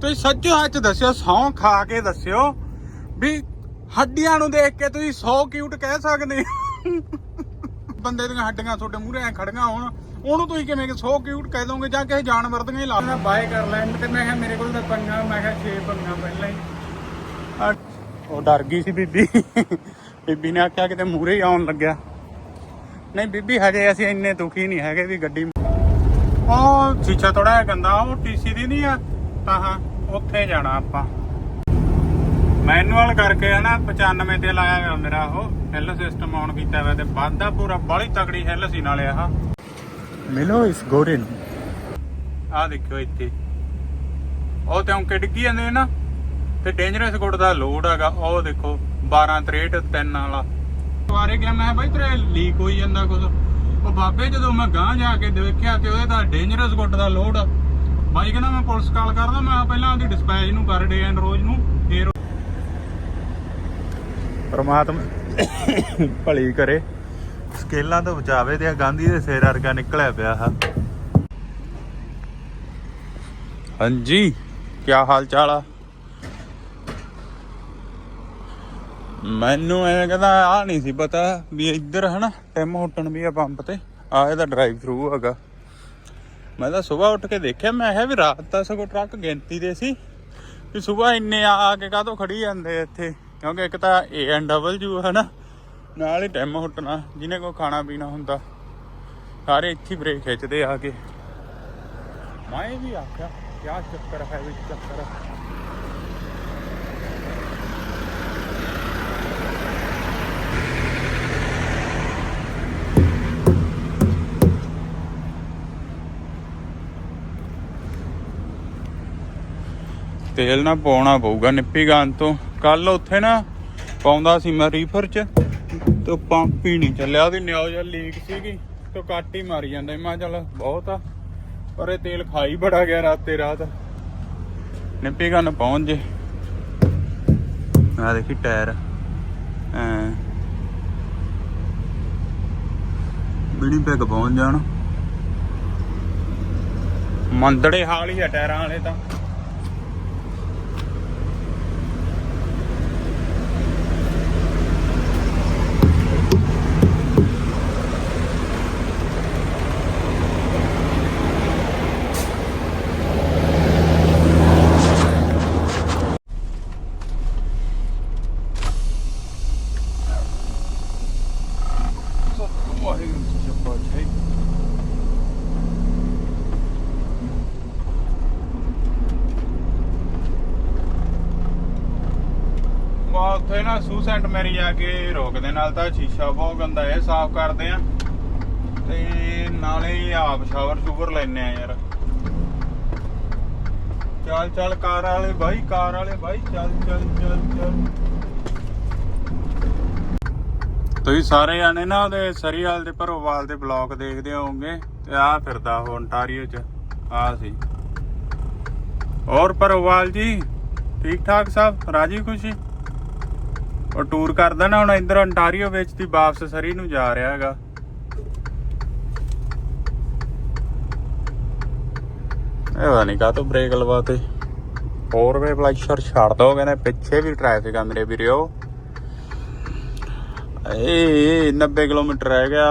ਤੁਸੀਂ ਸੱਚੋ ਹੱਥ ਦੱਸਿਓ ਸੌਂ ਖਾ ਕੇ ਦੱਸਿਓ ਵੀ ਹੱਡੀਆਂ ਨੂੰ ਦੇਖ ਕੇ ਤੁਸੀਂ 100 ਕਿਊਟ ਕਹਿ ਸਕਦੇ। ਬੰਦੇ ਦੀਆਂ ਹੱਡੀਆਂ ਤੁਹਾਡੇ ਮੂਹਰੇ ਐ ਖੜੀਆਂ ਹੋਣ ਉਹਨੂੰ ਤੁਸੀਂ ਕਿਵੇਂ ਕਿ 100 ਕਿਊਟ ਕਹਿ ਦੋਗੇ ਜਾਂ ਕਿਸੇ ਜਾਨਵਰ ਦੀਆਂ ਹੀ ਲਾ ਮੈਂ ਬਾਏ ਕਰ ਲੈਣ ਤੇ ਮੈਂ ਕਿਹਾ ਮੇਰੇ ਕੋਲ ਤਾਂ ਪੰਗਾ ਮੈਂ ਕਿਹਾ 6 ਪੰਗਾ ਪਹਿਲਾਂ ਹੀ। ਉਹ ਡਰ ਗਈ ਸੀ ਬੀਬੀ। ਬੀਬੀ ਨੇ ਆਖਿਆ ਕਿਤੇ ਮੂਹਰੇ ਹੀ ਆਉਣ ਲੱਗਿਆ। ਨਹੀਂ ਬੀਬੀ ਹਜੇ ਅਸੀਂ ਇੰਨੇ ਦੁਖੀ ਨਹੀਂ ਹੈਗੇ ਵੀ ਗੱਡੀ ਉਹ ਸ਼ੀਸ਼ਾ ਥੋੜਾ ਜਿਹਾ ਗੰਦਾ ਉਹ ਟੀਸੀ ਦੀ ਨਹੀਂ ਆ। ਤਾਂ ਹਾਂ ਉੱਥੇ ਜਾਣਾ ਆਪਾਂ। ਮੈਨੂਅਲ ਕਰਕੇ ਹੈ ਨਾ 95 ਤੇ ਲਾਇਆ ਹੋਇਆ ਮੇਰਾ ਉਹ ਹਿੱਲ ਸਿਸਟਮ ਆਨ ਕੀਤਾ ਹੋਇਆ ਤੇ ਵੱਧਦਾ ਪੂਰਾ ਬਾਲੀ ਤਕੜੀ ਹਿੱਲ ਸੀ ਨਾਲੇ ਆਹ। ਮਿਲੋ ਇਸ ਗੋਰੇ ਨੂੰ। ਆ ਦੇਖਿਓ ਇੱਥੇ। ਉਹ ਤੇ ਔਂਕੇ ਡਿੱਗੀ ਜਾਂਦੇ ਨੇ ਤੇ ਡੇਂਜਰਸ ਗੁੱਡ ਦਾ ਲੋਡ ਹੈਗਾ ਉਹ ਦੇਖੋ 12 63 ਤਿੰਨ ਵਾਲਾ। ਵਾਰੇ ਗਿਆ ਮੈਂ ਬਾਈ ਤੇਰੇ ਲੀਕ ਹੋਈ ਜਾਂਦਾ ਕੁਝ ਉਹ ਬਾਬੇ ਜਦੋਂ ਮੈਂ ਗਾਂ ਜਾ ਕੇ ਦੇਖਿਆ ਤੇ ਉਹਦੇ ਡੇਂਜਰਸ ਗੁੱਡ ਦਾ ਲੋਡ ਆ। ਬਾਈ ਕਹਿੰਦਾ ਮੈਂ ਪੁਲਿਸ ਕਾਲ ਕਰਦਾ, ਮੈਂ ਪਹਿਲਾਂ ਉਹਦੀ ਡਿਸਪੈਚ ਨੂੰ ਕਰ ਡੇ ਐਂਡ ਰੋਜ਼ ਨੂੰ, ਫੇਰ ਪਰਮਾਤਮਾ ਭਲੀ ਕਰੇ। ਸਕੇਲਾਂ ਤੋਂ ਬਚਾਵੇ ਤੇ ਗਾਂਧੀ ਦੇ ਸਿਰ ਵਰਗਾ ਨਿਕਲਿਆ ਪਿਆ ਆ। ਹਾਂਜੀ ਕੀ ਹਾਲ ਚਾਲ ਆ? ਮੈਨੂੰ ਐ ਕਹਿੰਦਾ ਆ ਨਹੀਂ ਸੀ ਪਤਾ ਵੀ ਇੱਧਰ ਹਨਾ, ਟਿਮ ਹੋਟਣ ਵੀ ਆ ਪੰਪ ਤੇ। ਆ ਇਹਦਾ ਡਰਾਈਵ ਥਰੂ ਹੈਗਾ। ਮੈਂ ਤਾਂ ਸਵੇਰ ਉੱਠ ਕੇ ਦੇਖਿਆ, ਮੈਂ ਕਿਹਾ ਵੀ ਰਾਤ ਤਾਂ ਸਗੋਂ ਟਰੱਕ ਗਿਣਤੀ ਦੇ ਸੀ ਵੀ ਸਵੇਰ ਇੰਨੇ ਆ ਆ ਕੇ ਕਾਹਤੋਂ ਖੜੀ ਜਾਂਦੇ ਇੱਥੇ? ਕਿਉਂਕਿ ਇੱਕ ਤਾਂ ਏ ਐਨ ਡਬਲ ਯੂ ਹੈ ਨਾ, ਨਾਲ ਹੀ ਟਿਮ ਹੁੱਟਣਾ, ਜਿਹਨੇ ਕੋ ਖਾਣਾ ਪੀਣਾ ਹੁੰਦਾ। ਸਾਰੇ ਇੱਥੇ ਹੀ ਬ੍ਰੇਕ ਖਿੱਚਦੇ ਆ ਕੇ। ਮੈਂ ਵੀ ਆਖਿਆ, ਕਿਆ ਚੱਕਰ ਹੈ, ਵੀ ਚੱਕਰ। ਤੇਲ ਨਾ ਪਾਉਣਾ ਪਊਗਾ ਨਿੱਪੀ ਗਾਨ ਤੋਂ। ਕੱਲ ਉੱਥੇ ਨਾ ਪਾਉਂਦਾ ਸੀ ਮੈਂ ਰੀਫਰ ਚ, ਤੇ ਪੰਪ ਹੀ ਨਹੀਂ ਚੱਲਿਆ। ਉਹਦੀ ਨਿਓ ਲੀਕ ਸੀਗੀ, ਤੇ ਕੱਟ ਹੀ ਮਾਰੀ ਜਾਂਦਾ ਮੈਂ ਚੱਲ ਬਹੁਤ ਆ, ਪਰ ਇਹ ਤੇਲ ਖਾਈ ਬੜਾ ਗਿਆ ਰਾਤੇ ਰਾਤ। ਨਿੱਪੀ ਗਾਨ ਪਹੁੰਚ ਜੇ। ਆ ਦੇਖੀ ਟਾਇਰ। ਐ। ਬਿੜੀ ਪੈਗ ਪਹੁੰਚ ਜਾਣ। ਮੰਦੜੇ ਹਾਲ ਹੀ ਆ ਟਾਇਰਾਂ ਵਾਲੇ ਤਾਂ। 100% ਮੇਰੀ ਆ ਕੇ ਰੋਕ ਦੇ ਨਾਲ ਤਾਂ ਸ਼ੀਸ਼ਾ ਬਹੁਤ ਗੰਦਾ ਹੈ ਸਾਫ਼ ਕਰਦੇ ਆ। ਤੇ ਨਾਲੇ ਆਪ ਸ਼ਾਵਰ ਸ਼ੂਵਰ ਲੈਨੇ ਆ ਯਾਰ। ਚੱਲ ਚੱਲ ਕਾਰ ਵਾਲੇ ਬਾਈ, ਕਾਰ ਵਾਲੇ ਬਾਈ, ਚੱਲ ਚੱਲ ਚੱਲ ਚੱਲ। ਤੁਸੀਂ ਸਾਰੇ ਆਨੇ ਨਾ ਉਹਦੇ ਸਰੀਵਾਲ ਦੇ ਭਰੋਵਾਲ ਦੇ ਬਲੌਗ ਦੇਖਦੇ ਹੋਵੋਗੇ, ਤੇ ਆ ਫਿਰਦਾ ਉਹ ਅੰਟਾਰੀਓ ਚ ਆ ਸੀ। ਹੋਰ ਭਰੋਵਾਲ ਜੀ ਠੀਕ ਠਾਕ ਸਾਹਿਬ ਰਾਜੀ ਖੁਸ਼ੀ? ਉਹ ਟੂਰ ਕਰਦਾ ਨਾ, ਹੁਣ ਇੱਧਰ ontario ਵਿੱਚ ਦੀ ਵਾਪਸ ਸਰੀ ਨੂੰ ਜਾ ਰਿਹਾ ਹੈਗਾ। ਇਹ ਨਹੀਂ ਕਾਹ ਤੋਂ ਬ੍ਰੇਕ ਲਵਾਤੇ। ਹੋਰ ਵੇ ਫਲੈਸ਼ਰ ਛੱਡ ਦੋ ਕਹਿੰਦੇ ਪਿੱਛੇ ਵੀ ਟ੍ਰੈਫਿਕ ਆ ਮੇਰੇ ਵੀਰੋ। ਏ 90 ਕਿਲੋਮੀਟਰ ਰਹਿ ਗਿਆ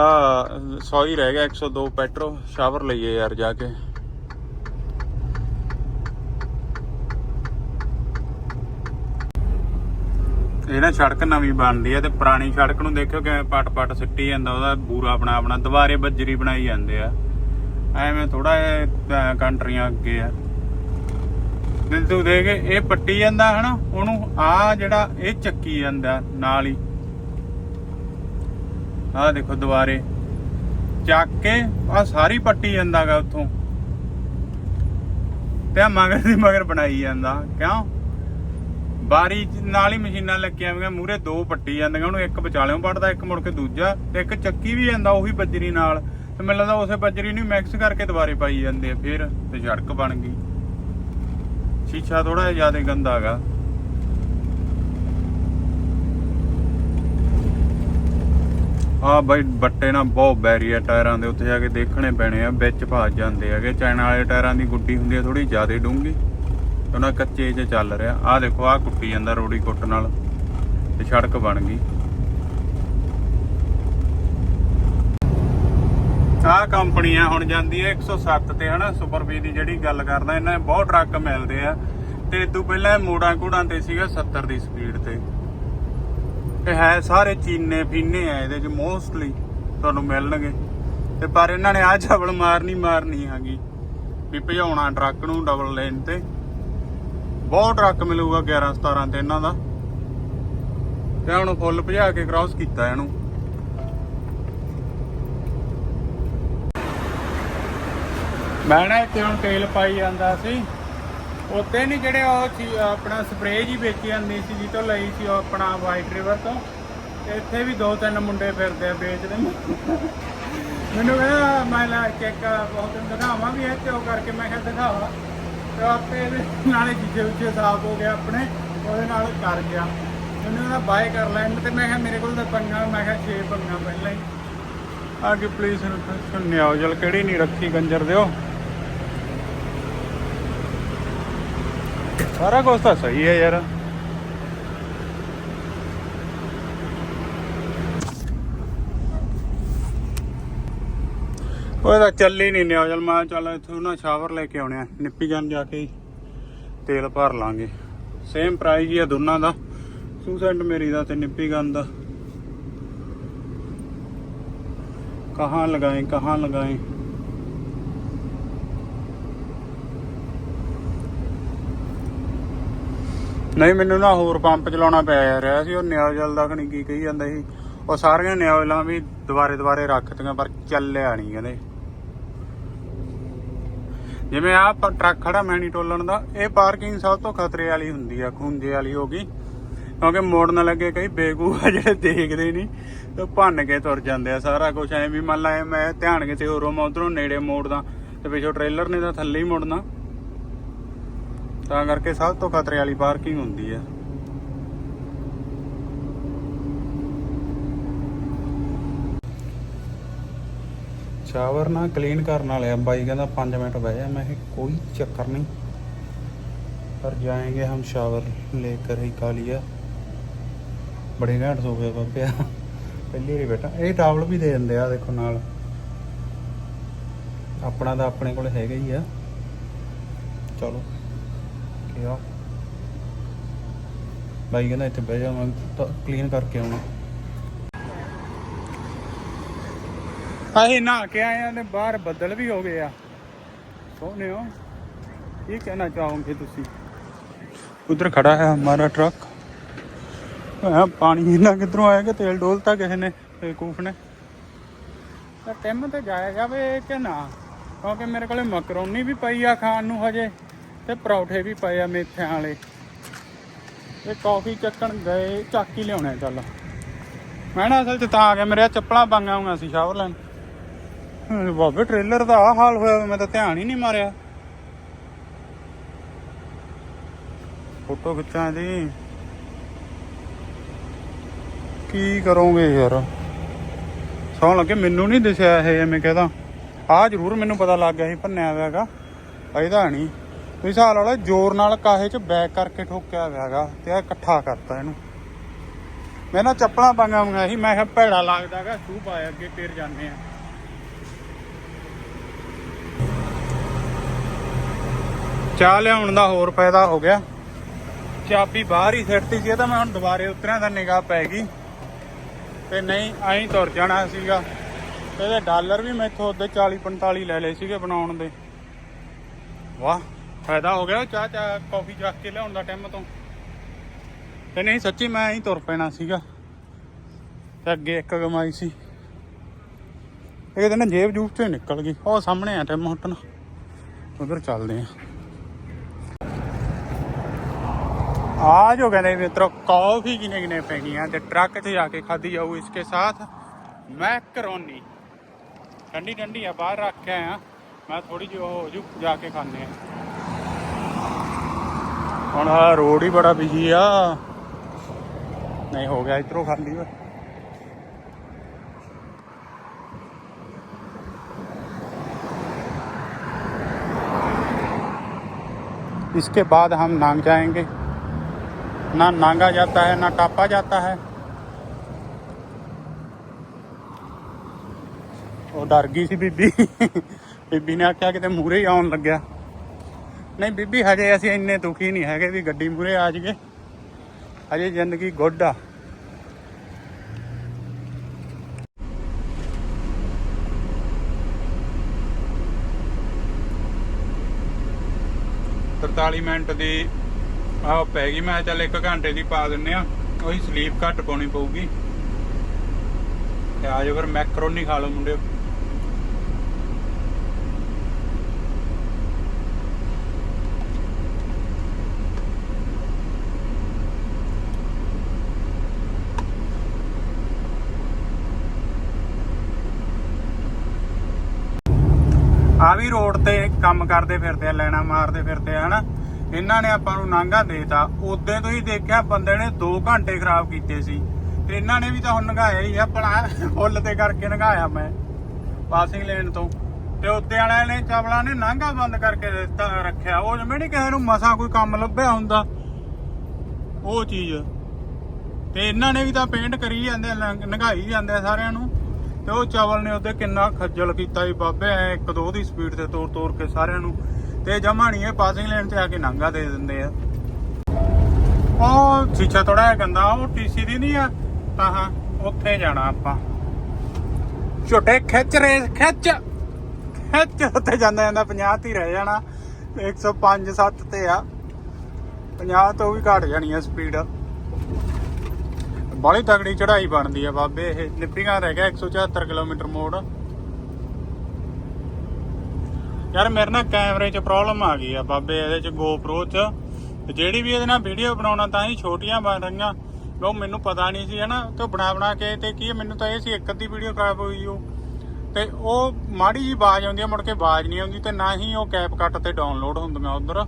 100 ਹੀ ਰਹਿ ਗਿਆ 102 ਪੈਟਰੋ ਸ਼ਾਵਰ ਲਈਏ ਯਾਰ ਜਾ ਕੇ। ਇਹ ਨਾ ਸੜਕ ਨਵੀਂ ਬਣਦੀ ਹੈ ਤੇ ਪੁਰਾਣੀ ਸੜਕ ਨੂੰ ਦੇਖਿਓ ਕਿਵੇਂ ਪਟ ਪਟ ਸਿੱਟੀ ਜਾਂਦਾ, ਉਹਦਾ ਬੂਰਾ ਆਪਣਾ ਆਪਣਾ, ਦੁਬਾਰੇ ਬੱਜਰੀ ਬਣਾਈ ਜਾਂਦੇ ਆ। ਐਵੇਂ ਥੋੜਾ ਜਿਹਾ ਕੰਟਰੀਆਂ ਅੱਗੇ ਆ। ਦਿਲ ਤੂੰ ਦੇਖ, ਇਹ ਪੱਟੀ ਜਾਂਦਾ ਹਨਾ, ਉਹਨੂੰ ਆ ਜਿਹੜਾ ਇਹ ਚੱਕੀ ਜਾਂਦਾ ਨਾਲ ਹੀ। ਆਹ ਦੇਖੋ ਦੁਬਾਰੇ। ਚੱਕ ਕੇ ਆ ਸਾਰੀ ਪੱਟੀ ਜਾਂਦਾਗਾ ਉੱਥੋਂ। ਤੇ ਮਗਰ ਦੀ ਮਗਰ ਬਣਾਈ ਜਾਂਦਾ। ਕਿਉਂ? ਬਾਰੀ ਨਾਲ ਹੀ ਮਸ਼ੀਨਾਂ ਲੱਗੀਆਂ ਹੋਈਆਂ ਮੂਰੇ ਦੋ ਪੱਟੀ ਜਾਂਦੀਆਂ, ਉਹਨੂੰ ਇੱਕ ਵਿਚਾਲਿਓਂ ਪੜਦਾ ਇੱਕ ਮੁੜ ਕੇ ਦੂਜਾ, ਤੇ ਇੱਕ ਚੱਕੀ ਵੀ ਜਾਂਦਾ ਉਹੀ ਬੱਜਰੀ ਨਾਲ। ਤੇ ਮੈਨੂੰ ਲੱਗਦਾ ਉਸੇ ਬੱਜਰੀ ਨੂੰ ਮਿਕਸ ਕਰਕੇ ਦੁਬਾਰੇ ਪਾਈ ਜਾਂਦੇ ਆ, ਫਿਰ ਤੇ ਸੜਕ ਬਣ ਗਈ। ਸ਼ੀਸ਼ਾ ਥੋੜਾ ਜਿਹਾ ਜ਼ਿਆਦਾ ਗੰਦਾ ਹੈਗਾ। ਆ ਬਾਈ, ਬੱਟੇ ਨਾਲ ਬਹੁਤ ਬੈਰੀਅਰ ਟਾਇਰਾਂ ਦੇ ਉੱਤੇ ਜਾ ਕੇ ਦੇਖਣੇ ਪੈਣੇ ਆ, ਵਿੱਚ ਭੱਜ ਜਾਂਦੇ ਹੈਗੇ। ਚਾਈਨਾ ਵਾਲੇ ਟਾਇਰਾਂ ਦੀ ਗੁੱਡੀ ਹੁੰਦੀ ਆ ਥੋੜੀ ਜ਼ਿਆਦਾ ਡੂੰਗੀ ਉਹਨਾਂ ਕੱਚੇ 'ਚ ਚੱਲ ਰਿਹਾ। ਆਹ ਦੇਖੋ, ਆਹ ਕੁੱਟੀ ਜਾਂਦਾ ਰੋੜੀ ਕੁੱਟ ਨਾਲ ਤੇ ਸੜਕ ਬਣ ਗਈ। ਆਹ ਕੰਪਨੀ ਆ ਹੁਣ ਜਾਂਦੀ ਹੈ 107 ਤੇ, ਹਨਾ? ਸੁਪਰ ਵੀ ਦੀ ਜਿਹੜੀ ਗੱਲ ਕਰਦਾ, ਇਹਨਾਂ ਦੇ ਬਹੁਤ ਟਰੱਕ ਮਿਲਦੇ ਆ। ਤੇ ਇਦੋਂ ਪਹਿਲਾਂ ਮੋੜਾਂ ਘੋੜਾਂ ਤੇ ਸੀਗਾ 70 ਦੀ ਸਪੀਡ ਤੇ। ਇਹ ਹੈ ਸਾਰੇ ਚੀਨੇ ਫੀਨੇ ਆ ਇਹਦੇ ਚ ਮੋਸਟਲੀ ਤੁਹਾਨੂੰ ਮਿਲਣਗੇ। ਤੇ ਪਰ ਇਹਨਾਂ ਨੇ ਆਹ ਝਬਲ ਮਾਰਨੀ ਮਾਰਨੀ ਹੈਗੀ। ਵੀ ਭਜਾਉਣਾ ਟਰੱਕ ਨੂੰ ਡਬਲ ਲੇਨ ਤੇ। ਬਹੁਤ ਟਰੱਕ ਮਿਲੂਗਾ 11 17 ਤੇ ਇਹਨਾਂ ਦਾ। ਤੇ ਹੁਣ ਫੁੱਲ ਭਜਾ ਕੇ ਕ੍ਰਾਸ ਕੀਤਾ ਇਹਨੂੰ। ਮੈਂ ਨਾ ਇੱਥੇ ਹੁਣ ਤੇਲ ਪਾਈ ਜਾਂਦਾ ਸੀ। ਉੱਤੇ ਨਹੀਂ ਜਿਹੜੇ ਉਹ ਆਪਣਾ ਸਪਰੇਅ ਜੀ ਵੇਚੀ ਜਾਂਦੀ ਸੀ ਜੀ ਤੋਂ ਲਈ ਸੀ ਉਹ ਆਪਣਾ ਵਾਈਟ ਰਿਵਰ ਤੋਂ। ਇੱਥੇ ਵੀ ਦੋ ਤਿੰਨ ਮੁੰਡੇ ਫਿਰਦੇ ਆ ਵੇਚਦੇ ਮੈਨੂੰ ਕਹਿੰਦਾ, ਮੈਂ ਲਾ ਇੱਕ, ਬਹੁਤ ਦਿਖਾਵਾਂ ਵੀ ਇਹ ਤੇ ਉਹ ਕਰਕੇ, ਮੈਂ ਕਿਹਾ ਦਿਖਾਵਾ। ਤੇ ਆਪੇ ਇਹਦੇ ਨਾਲੇ ਜੀਜੇ ਉੱਚੇ ਸਾਫ਼ ਹੋ ਗਿਆ ਆਪਣੇ, ਉਹਦੇ ਨਾਲ ਕਰ ਗਿਆ। ਮੈਨੂੰ ਕਹਿੰਦਾ ਬਾਏ ਕਰ ਲੈ ਤੇ ਮੈਂ ਕਿਹਾ ਮੇਰੇ ਕੋਲ ਤਾਂ ਪੰਗਾ, ਮੈਂ ਕਿਹਾ ਛੇ ਪੰਗਾ ਪਹਿਲਾਂ ਹੀ। ਆ ਕੇ ਪਲੀਜ਼ ਸੁਣਿਆ ਜਲ ਕਿਹੜੀ ਨਹੀਂ ਰੱਖੀ ਗੰਜਰ ਦਿਓ। ਸਾਰਾ ਕੁਝ ਤਾਂ ਸਹੀ ਹੈ ਯਾਰ। ਉਹ ਤਾਂ ਚੱਲੀ ਨਹੀਂ ਨਿਆ। ਚਲ ਮੈਂ ਚੱਲ ਇੱਥੋਂ ਨਾ ਸ਼ਾਵਰ ਲੈ ਕੇ ਆਉਣੇ ਆ। ਨਿੱਪੀ ਗਨ ਜਾ ਕੇ ਤੇਲ ਭਰ ਲਾਂਗੇ। ਸੇਮ ਪ੍ਰਾਈਸ ਹੀ ਆ ਦੋਨਾਂ ਦਾ। ਸੂਸੈਂਟ ਮੇਰੀ ਦਾ ਤੇ ਨਿੱਪੀ ਗਨ ਦਾ। ਕਹਾਂ ਲਗਾਏ ਕਹਾਂ ਲਗਾਏ। ਨਹੀਂ, ਮੈਨੂੰ ਨਾ ਹੋਰ ਪੰਪ ਚਲਾਉਣਾ ਪੈ ਰਿਹਾ ਸੀ ਉਹ ਨਿਆਜਲ ਦਾ ਖਣੀ ਕੀ ਕਹੀ ਜਾਂਦਾ ਸੀ। ਉਹ ਸਾਰੀਆਂ ਨਿਆਜਲਾਂ ਵੀ ਦੁਬਾਰੇ ਦੁਬਾਰੇ ਰੱਖਤੀਆਂ, ਪਰ ਚੱਲਿਆ ਨਹੀਂ ਕਹਿੰਦੇ। ਜਿਵੇਂ ਆਹ ਟਰੱਕ ਖੜਾ ਮੈਣੀ ਟੋਲਣ ਦਾ, ਇਹ ਪਾਰਕਿੰਗ ਸਭ ਤੋਂ ਖਤਰੇ ਵਾਲੀ ਹੁੰਦੀ ਆ, ਖੁੰਝੇ ਵਾਲੀ ਹੋ ਗਈ। ਕਿਉਂਕਿ ਮੋੜਨ ਲੱਗੇ ਕਈ ਬੇਗੂ ਆ ਜਿਹੜੇ ਦੇਖਦੇ ਨਹੀਂ ਤੇ ਭੰਨ ਕੇ ਤੁਰ ਜਾਂਦੇ ਆ ਸਾਰਾ ਕੁਝ ਐ ਵੀ ਮੰਨ ਲਾ ਐਂ ਮੈਂ ਧਿਆਨ ਕਿਤੇ ਹੋਰੋਂ ਮੈਂ ਉਧਰੋਂ ਨੇੜੇ ਮੋੜਦਾ, ਤੇ ਪਿੱਛੋਂ ਟ੍ਰੇਲਰ ਨੇ ਤਾਂ ਥੱਲੇ ਹੀ ਮੁੜਨਾ। ਤਾਂ ਕਰਕੇ ਸਭ ਤੋਂ ਖਤਰੇ ਵਾਲੀ ਪਾਰਕਿੰਗ ਹੁੰਦੀ ਆ। ਸ਼ਾਵਰ ਨਾ ਕਲੀਨ ਕਰਨ ਵਾਲੇ ਆ ਬਾਈ ਕਹਿੰਦਾ 5 ਮਿੰਟ ਬਹਿ ਜਾ ਮੈਂ ਕਿਹਾ ਕੋਈ ਚੱਕਰ ਨਹੀਂ पर जाएंगे हम शावर लेकर ही का लिया ਬੜੇ ਘੈਂਟ ਸੋਫੇ ਬਾਬੇ ਆ ਪਹਿਲੀ ਵਾਰੀ ਬੈਠਾ ਇਹ ਟਾਵਲ ਵੀ ਦੇ ਦਿੰਦੇ ਆ ਦੇਖੋ ਨਾਲ ਆਪਣਾ ਤਾਂ ਆਪਣੇ ਕੋਲ ਹੈਗਾ ਹੀ ਆ ਚਲੋ ਕੀ ਆ ਬਾਈ ਕਹਿੰਦਾ ਇੱਥੇ ਬਹਿ ਜਾ ਮੈਂ ਕਲੀਨ ਕਰਕੇ ਆਉਣਾ ਅਸੀਂ ਨਹਾ ਕੇ ਆਏ ਆ ਤੇ ਬਾਹਰ ਬੱਦਲ ਵੀ ਹੋ ਗਏ ਆ। ਸੋਹਣੇ ਹੋ। ਕੀ ਕਹਿਣਾ ਚਾਹੋਗੇ ਤੁਸੀਂ? ਉਧਰ ਖੜਾ ਹੈ ਹਮਾਰਾ ਟਰੱਕ। ਆ ਪਾਣੀ ਇਹਨਾਂ ਕਿੱਧਰੋਂ ਆਇਆ ਕਿ ਤੇਲ ਡੋਲਤਾ ਕਿਸੇ ਨੇ ਬੇਕੂਫ ਨੇ। ਤਾਂ ਟਿਮ ਤੇ ਜਾਇਆ ਜਾਵੇ ਕਿ ਨਾ ਕਿਉਂਕਿ ਮੇਰੇ ਕੋਲੇ ਮਕਰੋਨੀ ਵੀ ਪਈ ਆ ਖਾਣ ਨੂੰ ਹਜੇ ਤੇ ਪਰੌਠੇ ਵੀ ਪਏ ਆ ਮੇਥਿਆਂ ਵਾਲੇ। ਤੇ ਕਾਫੀ ਚੱਕਣ ਗਏ ਚੱਕ ਲਿਆਉਣੇ ਚੱਲ। ਮੈਂ ਨਾ ਅਸਲ 'ਚ ਤਾਂ ਆ ਗਿਆ ਮੇਰੇ ਚੱਪਲਾਂ ਪਾਈਆਂ ਹੋਈਆਂ ਸੀ ਸ਼ਾਵਰ ਲੈਣ। ਬਾਬੇ ਟ੍ਰੇਲਰ ਦਾ ਆ ਹਾਲ ਹੋਇਆ ਮੈਂ ਤਾਂ ਧਿਆਨ ਹੀ ਨਹੀਂ ਮਾਰਿਆ। ਫੋਟੋ ਖਿੱਚਾਂ ਇਹਦੀ ਕੀ ਕਰੋਗੇ ਯਾਰ? ਸੌਂ ਲੱਗੇ, ਮੈਨੂੰ ਨਹੀਂ ਦਿਸਿਆ ਇਹ ਐਵੇਂ ਕਹਦਾ ਆ ਜ਼ਰੂਰ ਮੈਨੂੰ ਪਤਾ ਲੱਗ ਗਿਆ ਸੀ, ਭੰਨਿਆ ਹੋਇਆਗਾ ਇਹਦਾ ਨਹੀਂ। ਤੁਸੀਂ ਹਿਸਾਬ ਲਾ ਜ਼ੋਰ ਨਾਲ ਕਾਹੇ 'ਚ ਬੈਕ ਕਰਕੇ ਠੋਕਿਆ ਹੋਇਆਗਾ ਤੇ ਆ ਇਕੱਠਾ ਕਰਤਾ ਇਹਨੂੰ। ਮੈਂ ਨਾ ਚੱਪਲਾਂ ਪਾਈਆਂ ਹੋਈਆਂ ਸੀ, ਮੈਂ ਕਿਹਾ ਭੈੜਾ ਲੱਗਦਾਗਾ ਸ਼ੂ ਪਾਇਆ ਅੱਗੇ, ਫਿਰ ਜਾਂਦੇ ਆ ਚਾਹ ਲਿਆਉਣ ਦਾ ਹੋਰ ਫਾਇਦਾ ਹੋ ਗਿਆ। ਚਾਬੀ ਬਾਹਰ ਹੀ ਸਿੱਟਤੀ ਸੀ, ਇਹ ਤਾਂ ਮੈਂ ਹੁਣ ਦੁਬਾਰੇ ਉਤਰਿਆ ਤਾਂ ਨਿਗਾਹ ਪੈ ਗਈ। ਤੇ ਨਹੀਂ, ਐਂ ਤੁਰ ਜਾਣਾ ਸੀਗਾ। ਇਹਦੇ ਡਾਲਰ ਵੀ ਮੈਥੋਂ ਉਹਦੇ 40 45 ਲੈ ਲਏ ਸੀਗੇ ਬਣਾਉਣ ਦੇ। ਵਾਹ, ਫਾਇਦਾ ਹੋ ਗਿਆ ਚਾਹ ਚਾਹ, ਕਾਫੀ ਚੱਕ ਕੇ ਲਿਆਉਣ ਦਾ ਟਾਈਮ ਤੋਂ। ਤੇ ਨਹੀਂ, ਸੱਚੀ ਮੈਂ ਐਂ ਤੁਰ ਪੈਣਾ ਸੀਗਾ। ਤੇ ਅੱਗੇ ਇੱਕ ਕਮਾਈ ਸੀ। ਇਹ ਕਹਿੰਦੇ ਜੇਬ ਜੂਬ ਚੋਂ ਹੀ ਨਿਕਲ ਗਈ। ਉਹ ਸਾਹਮਣੇ ਆ ਟਾਈਮ ਹੋਟਲ ਉਧਰ ਚੱਲਦੇ ਆ। ਆ ਜੋ ਕਹਿੰਦੇ ਮਿੱਤਰੋ ਕਾਫੀ ਕਿਨੇ ਕਿਨੇ ਪੈਣੀ ਆ ਤੇ ਟਰੱਕ 'ਚ ਜਾ ਕੇ ਖਾਦੀ ਜਾਊ ਇਸਕੇ ਸਾਥ ਮੈਕਰੋਨੀ ਠੰਡੀ ਠੰਡੀ ਆ ਬਾਹਰ ਰੱਖ ਕੇ ਆਇਆ ਮੈਂ ਥੋੜੀ ਜਿਹੀ ਉਹ ਹੋ ਜੂ ਜਾ ਕੇ ਖਾਣੇ ਆ ਹੁਣ ਆ ਰੋਡ ਹੀ ਬੜਾ ਬਿਜੀ ਆ ਨਹੀਂ ਹੋ ਗਿਆ ਇਧਰੋਂ ਖਾਲੀ ਓਏ इसके बाद हम नांग जाएंगे ना नांगा जाता है ना टापा जाता है ਉਹ ਡਰ ਗਈ ਸੀ ਬੀਬੀ ਬੀਬੀ ਨੇ ਆਖਿਆ ਕਿਤੇ ਮੂਰੇ ਹੀ ਆਉਣ ਲੱਗਿਆ ਨਹੀਂ ਬੀਬੀ ਹਜੇ ਅਸੀਂ ਇੰਨੇ ਦੁਖੀ ਨਹੀਂ ਹੈਗੇ ਵੀ ਗੱਡੀ ਮੂਰੇ ਆ ਜਾਈਏ ਹਜੇ ਜ਼ਿੰਦਗੀ ਗੁੱਡ ਆ ਤਰਤਾਲੀ ਮਿੰਟ ਦੀ ਆਹ ਪੈ ਗਈ, ਮੈਂ ਚੱਲ 1 ਘੰਟੇ ਦੀ ਪਾ ਦਿੰਨੇ ਆ, ਉਹੀ ਸਲੀਪ ਘੱਟ ਪਾਉਣੀ ਪਊਗੀ। ਤੇ ਆਜੋ ਫਿਰ ਮੈਕਰੋਨੀ ਖਾ ਲਓ ਮੁੰਡੇ ਆ ਵੀ ਰੋਡ ਤੇ ਕੰਮ ਕਰਦੇ ਫਿਰਦੇ ਆ, ਲੈਣਾ ਮਾਰਦੇ ਫਿਰਦੇ ਆ, ਹਨਾ? ਇਹਨਾਂ ਨੇ ਆਪਾਂ ਨੂੰ ਨਾਂਗਾ ਦੇਤਾ। ਉਦੋਂ ਤੋਂ ਹੀ ਦੇਖਿਆ ਬੰਦੇ ਨੇ 2 ਘੰਟੇ ਖਰਾਬ ਕੀਤੇ ਸੀ। ਤੇ ਇਹਨਾਂ ਨੇ ਵੀ ਤਾਂ ਹੁਣ ਨਗਾਇਆ ਹੀ ਆ ਭਲਾ ਫੁੱਲ ਤੇ ਕਰਕੇ ਨਗਾਇਆ ਮੈਂ ਪਾਸਿੰਗ ਲੇਨ ਤੋਂ। ਤੇ ਉੱਤੇ ਵਾਲਿਆਂ ਨੇ ਚਵਲਾ ਨੇ ਨਾਂਗਾ ਬੰਦ ਕਰਕੇ ਦਿੱਤਾ ਰੱਖਿਆ। ਉਹ ਜਿਵੇਂ ਨਹੀਂ ਕਿਸੇ ਨੂੰ ਮਸਾ ਕੋਈ ਕੰਮ ਲੱਭਿਆ ਹੁੰਦਾ। ਉਹ ਚੀਜ਼। ਤੇ ਇਹਨਾਂ ਨੇ ਵੀ ਤਾਂ ਪੇਂਟ ਕਰੀ ਜਾਂਦੇ ਆ, ਨਗਾਈ ਜਾਂਦੇ ਸਾਰਿਆਂ ਨੂੰ। ਤੇ ਉਹ ਚਵਲ ਨੇ ਉਹਦੇ ਕਿੰਨਾ ਖੱਜਲ ਕੀਤਾ ਸੀ ਬਾਬੇ ਐ ਇੱਕ ਦੋ ਦੀ ਸਪੀਡ ਤੇ ਤੋੜ ਤੋੜ ਕੇ ਸਾਰਿਆਂ ਨੂੰ ਤੇ ਜਮਾਣੀ ਇਹ ਪਾਸਿੰਗ ਲੈਣ ਤੇ ਆ ਕੇ ਨਾਂਗਾ ਦੇ ਦਿੰਦੇ ਆ। ਉਹ ਸ਼ੀਸ਼ਾ ਥੋੜਾ ਜਿਹਾ ਗੰਦਾ, ਉਹ ਟੀਸੀ ਦੀ ਨਹੀਂ ਆ, ਤਾਂ ਹਾਂ, ਉੱਥੇ ਜਾਣਾ ਆਪਾਂ। ਛੋਟੇ ਖਿੱਚ ਰੇ, ਖਿੱਚ ਖਿੱਚ ਉੱਤੇ ਜਾਂਦਾ ਜਾਂਦਾ 50 ਤੇ ਰਹਿ ਜਾਣਾ 105 7 ਤੇ ਆ। 50 ਤੋਂ ਵੀ ਘਟ ਜਾਣੀ ਆ ਸਪੀਡ ਬੜੀ ਤਗੜੀ ਚੜਾਈ ਬਣਦੀ ਆ ਬਾਬੇ, ਇਹ ਨਿੱਪੀਆਂ ਰਹਿ ਗਿਆ 174 ਕਿਲੋਮੀਟਰ ਮੋੜ। ਯਾਰ ਮੇਰੇ ਨਾਲ ਕੈਮਰੇ 'ਚ ਪ੍ਰੋਬਲਮ ਆ ਗਈ ਆ ਬਾਬੇ, ਇਹਦੇ 'ਚ GoPro 'ਚ। ਤੇ ਜਿਹੜੀ ਵੀ ਇਹਦੇ ਨਾਲ ਵੀਡੀਓ ਬਣਾਉਣਾ ਤਾਂ ਹੀ ਛੋਟੀਆਂ ਬਣ ਰਹੀਆਂ। ਉਹ ਮੈਨੂੰ ਪਤਾ ਨਹੀਂ ਸੀ, ਹਨਾ? ਤੇ ਉਹ ਬਣਾ ਬਣਾ ਕੇ ਤੇ ਕੀ ਮੈਨੂੰ ਤਾਂ ਇਹ ਸੀ ਇੱਕ ਅੱਧੀ ਵੀਡੀਓ ਖਰਾਬ ਹੋਈ ਉਹ। ਤੇ ਉਹ ਮਾੜੀ ਜੀ ਆਵਾਜ਼ ਆਉਂਦੀ ਆ, ਮੁੜ ਕੇ ਆਵਾਜ਼ ਨਹੀਂ ਆਉਂਦੀ ਤੇ ਨਾ ਹੀ ਉਹ ਕੈਪ ਕੱਟ ਤੇ ਡਾਊਨਲੋਡ ਹੁੰਦੀਆਂ ਉਧਰ।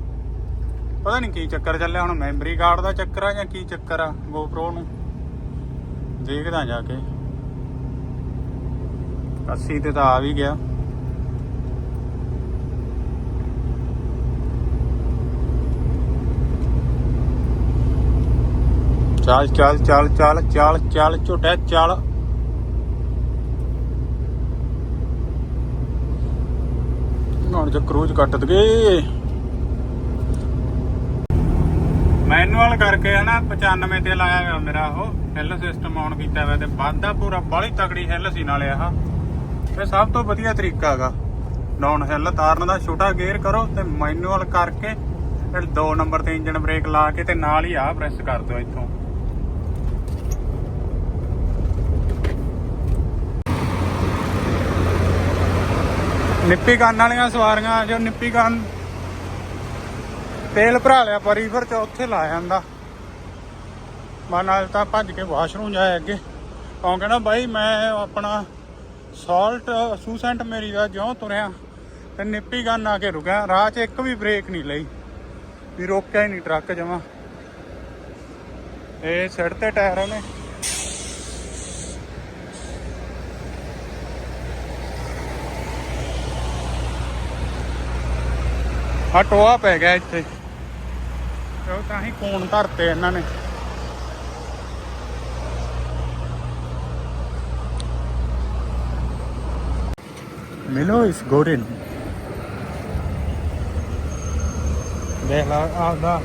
ਪਤਾ ਨਹੀਂ ਕੀ ਚੱਕਰ ਚੱਲਿਆ, ਹੁਣ ਮੈਮਰੀ ਕਾਰਡ ਦਾ ਚੱਕਰ ਆ ਜਾਂ ਕੀ ਚੱਕਰ ਆ GoPro ਨੂੰ? ਦੇਖਦਾ ਜਾ ਕੇ। 80 ਤੇ ਤਾਂ ਆ ਵੀ ਗਿਆ। ਚੱਲ ਚੱਲ ਚੱਲ ਚੱਲ ਚੱਲ ਚੱਲ, ਝੋਟਾ, ਚੱਲ। ਹੁਣ ਜੇ ਕਰੂਜ਼ ਕੱਟ ਦਗੇ। ਮੈਨੂਅਲ ਕਰਕੇ ਹਨਾ 95 ਤੇ ਲਾਇਆ ਹੋਇਆ ਮੇਰਾ ਉਹ ਹਿੱਲ ਸਿਸਟਮ ਆਨ ਕੀਤਾ ਹੋਇਆ ਤੇ ਵਾਧਾ ਪੂਰਾ ਬਾਲੀ ਤਕੜੀ ਹਿੱਲ ਸੀ ਨਾਲੇ ਆਹ। ਤੇ ਸਭ ਤੋਂ ਵਧੀਆ ਤਰੀਕਾ ਹੈਗਾ। ਡਾਊਨ ਹਿੱਲ ਤਾਰਨ ਦਾ ਛੋਟਾ ਗੇਅਰ ਕਰੋ ਤੇ ਮੈਨੂਅਲ ਕਰਕੇ ਫਿਰ 2 ਨੰਬਰ ਤੇ ਇੰਜਨ ਬ੍ਰੇਕ ਲਾ ਕੇ ਤੇ ਨਾਲ ਹੀ ਆ ਪ੍ਰੈਸ ਕਰ ਦਿਓ ਇੱਥੋਂ। ਨਿੱਪੀ ਕੰਨ ਵਾਲੀਆਂ ਸਵਾਰੀਆਂ ਜੋ ਨਿੱਪੀ ਕੰਨ ਤੇਲ ਭਰਾ ਲਿਆ ਪਰ ਰੀਵਰ ਚ ਉੱਥੇ ਲਾ ਜਾਂਦਾ ਮੈਂ ਨਾਲ ਤਾਂ ਭੱਜ ਕੇ ਵਾਸ਼ਰੂਮ ਜਾਇਆ ਅੱਗੇ। ਕਿਉਂਕਿ ਕਹਿੰਦਾ, ਬਾਈ, ਮੈਂ ਆਪਣਾ ਸਾਲਟ ਸੂਸੈਂਟ ਮੇਰੀ ਦਾ ਜਿਉਂ ਤੁਰਿਆ, ਤੇ ਨਿੱਪੀ ਗੰਨ ਆ ਕੇ ਰੁਕਿਆ। ਰਾਹ 'ਚ ਇੱਕ ਵੀ ਬ੍ਰੇਕ ਨਹੀਂ ਲਈ, ਵੀ ਰੋਕਿਆ ਹੀ ਨਹੀਂ ਟਰੱਕ ਜਮਾ। ਇਹ ਸਿਰ ਤੇ ਟਾਇਰ ਉਹਨੇ। ਆ ਟੋਆ ਪੈ ਗਿਆ ਇੱਥੇ। ਉਹ ਤਾਂ ਹੀ ਕੋਣ ਧਰਤੇ ਇਹਨਾਂ ਨੇ। ਮਿਲੋ ਇਸ ਗੋਡਨ ਦੇਖ ਲਾ ਆਪਦਾ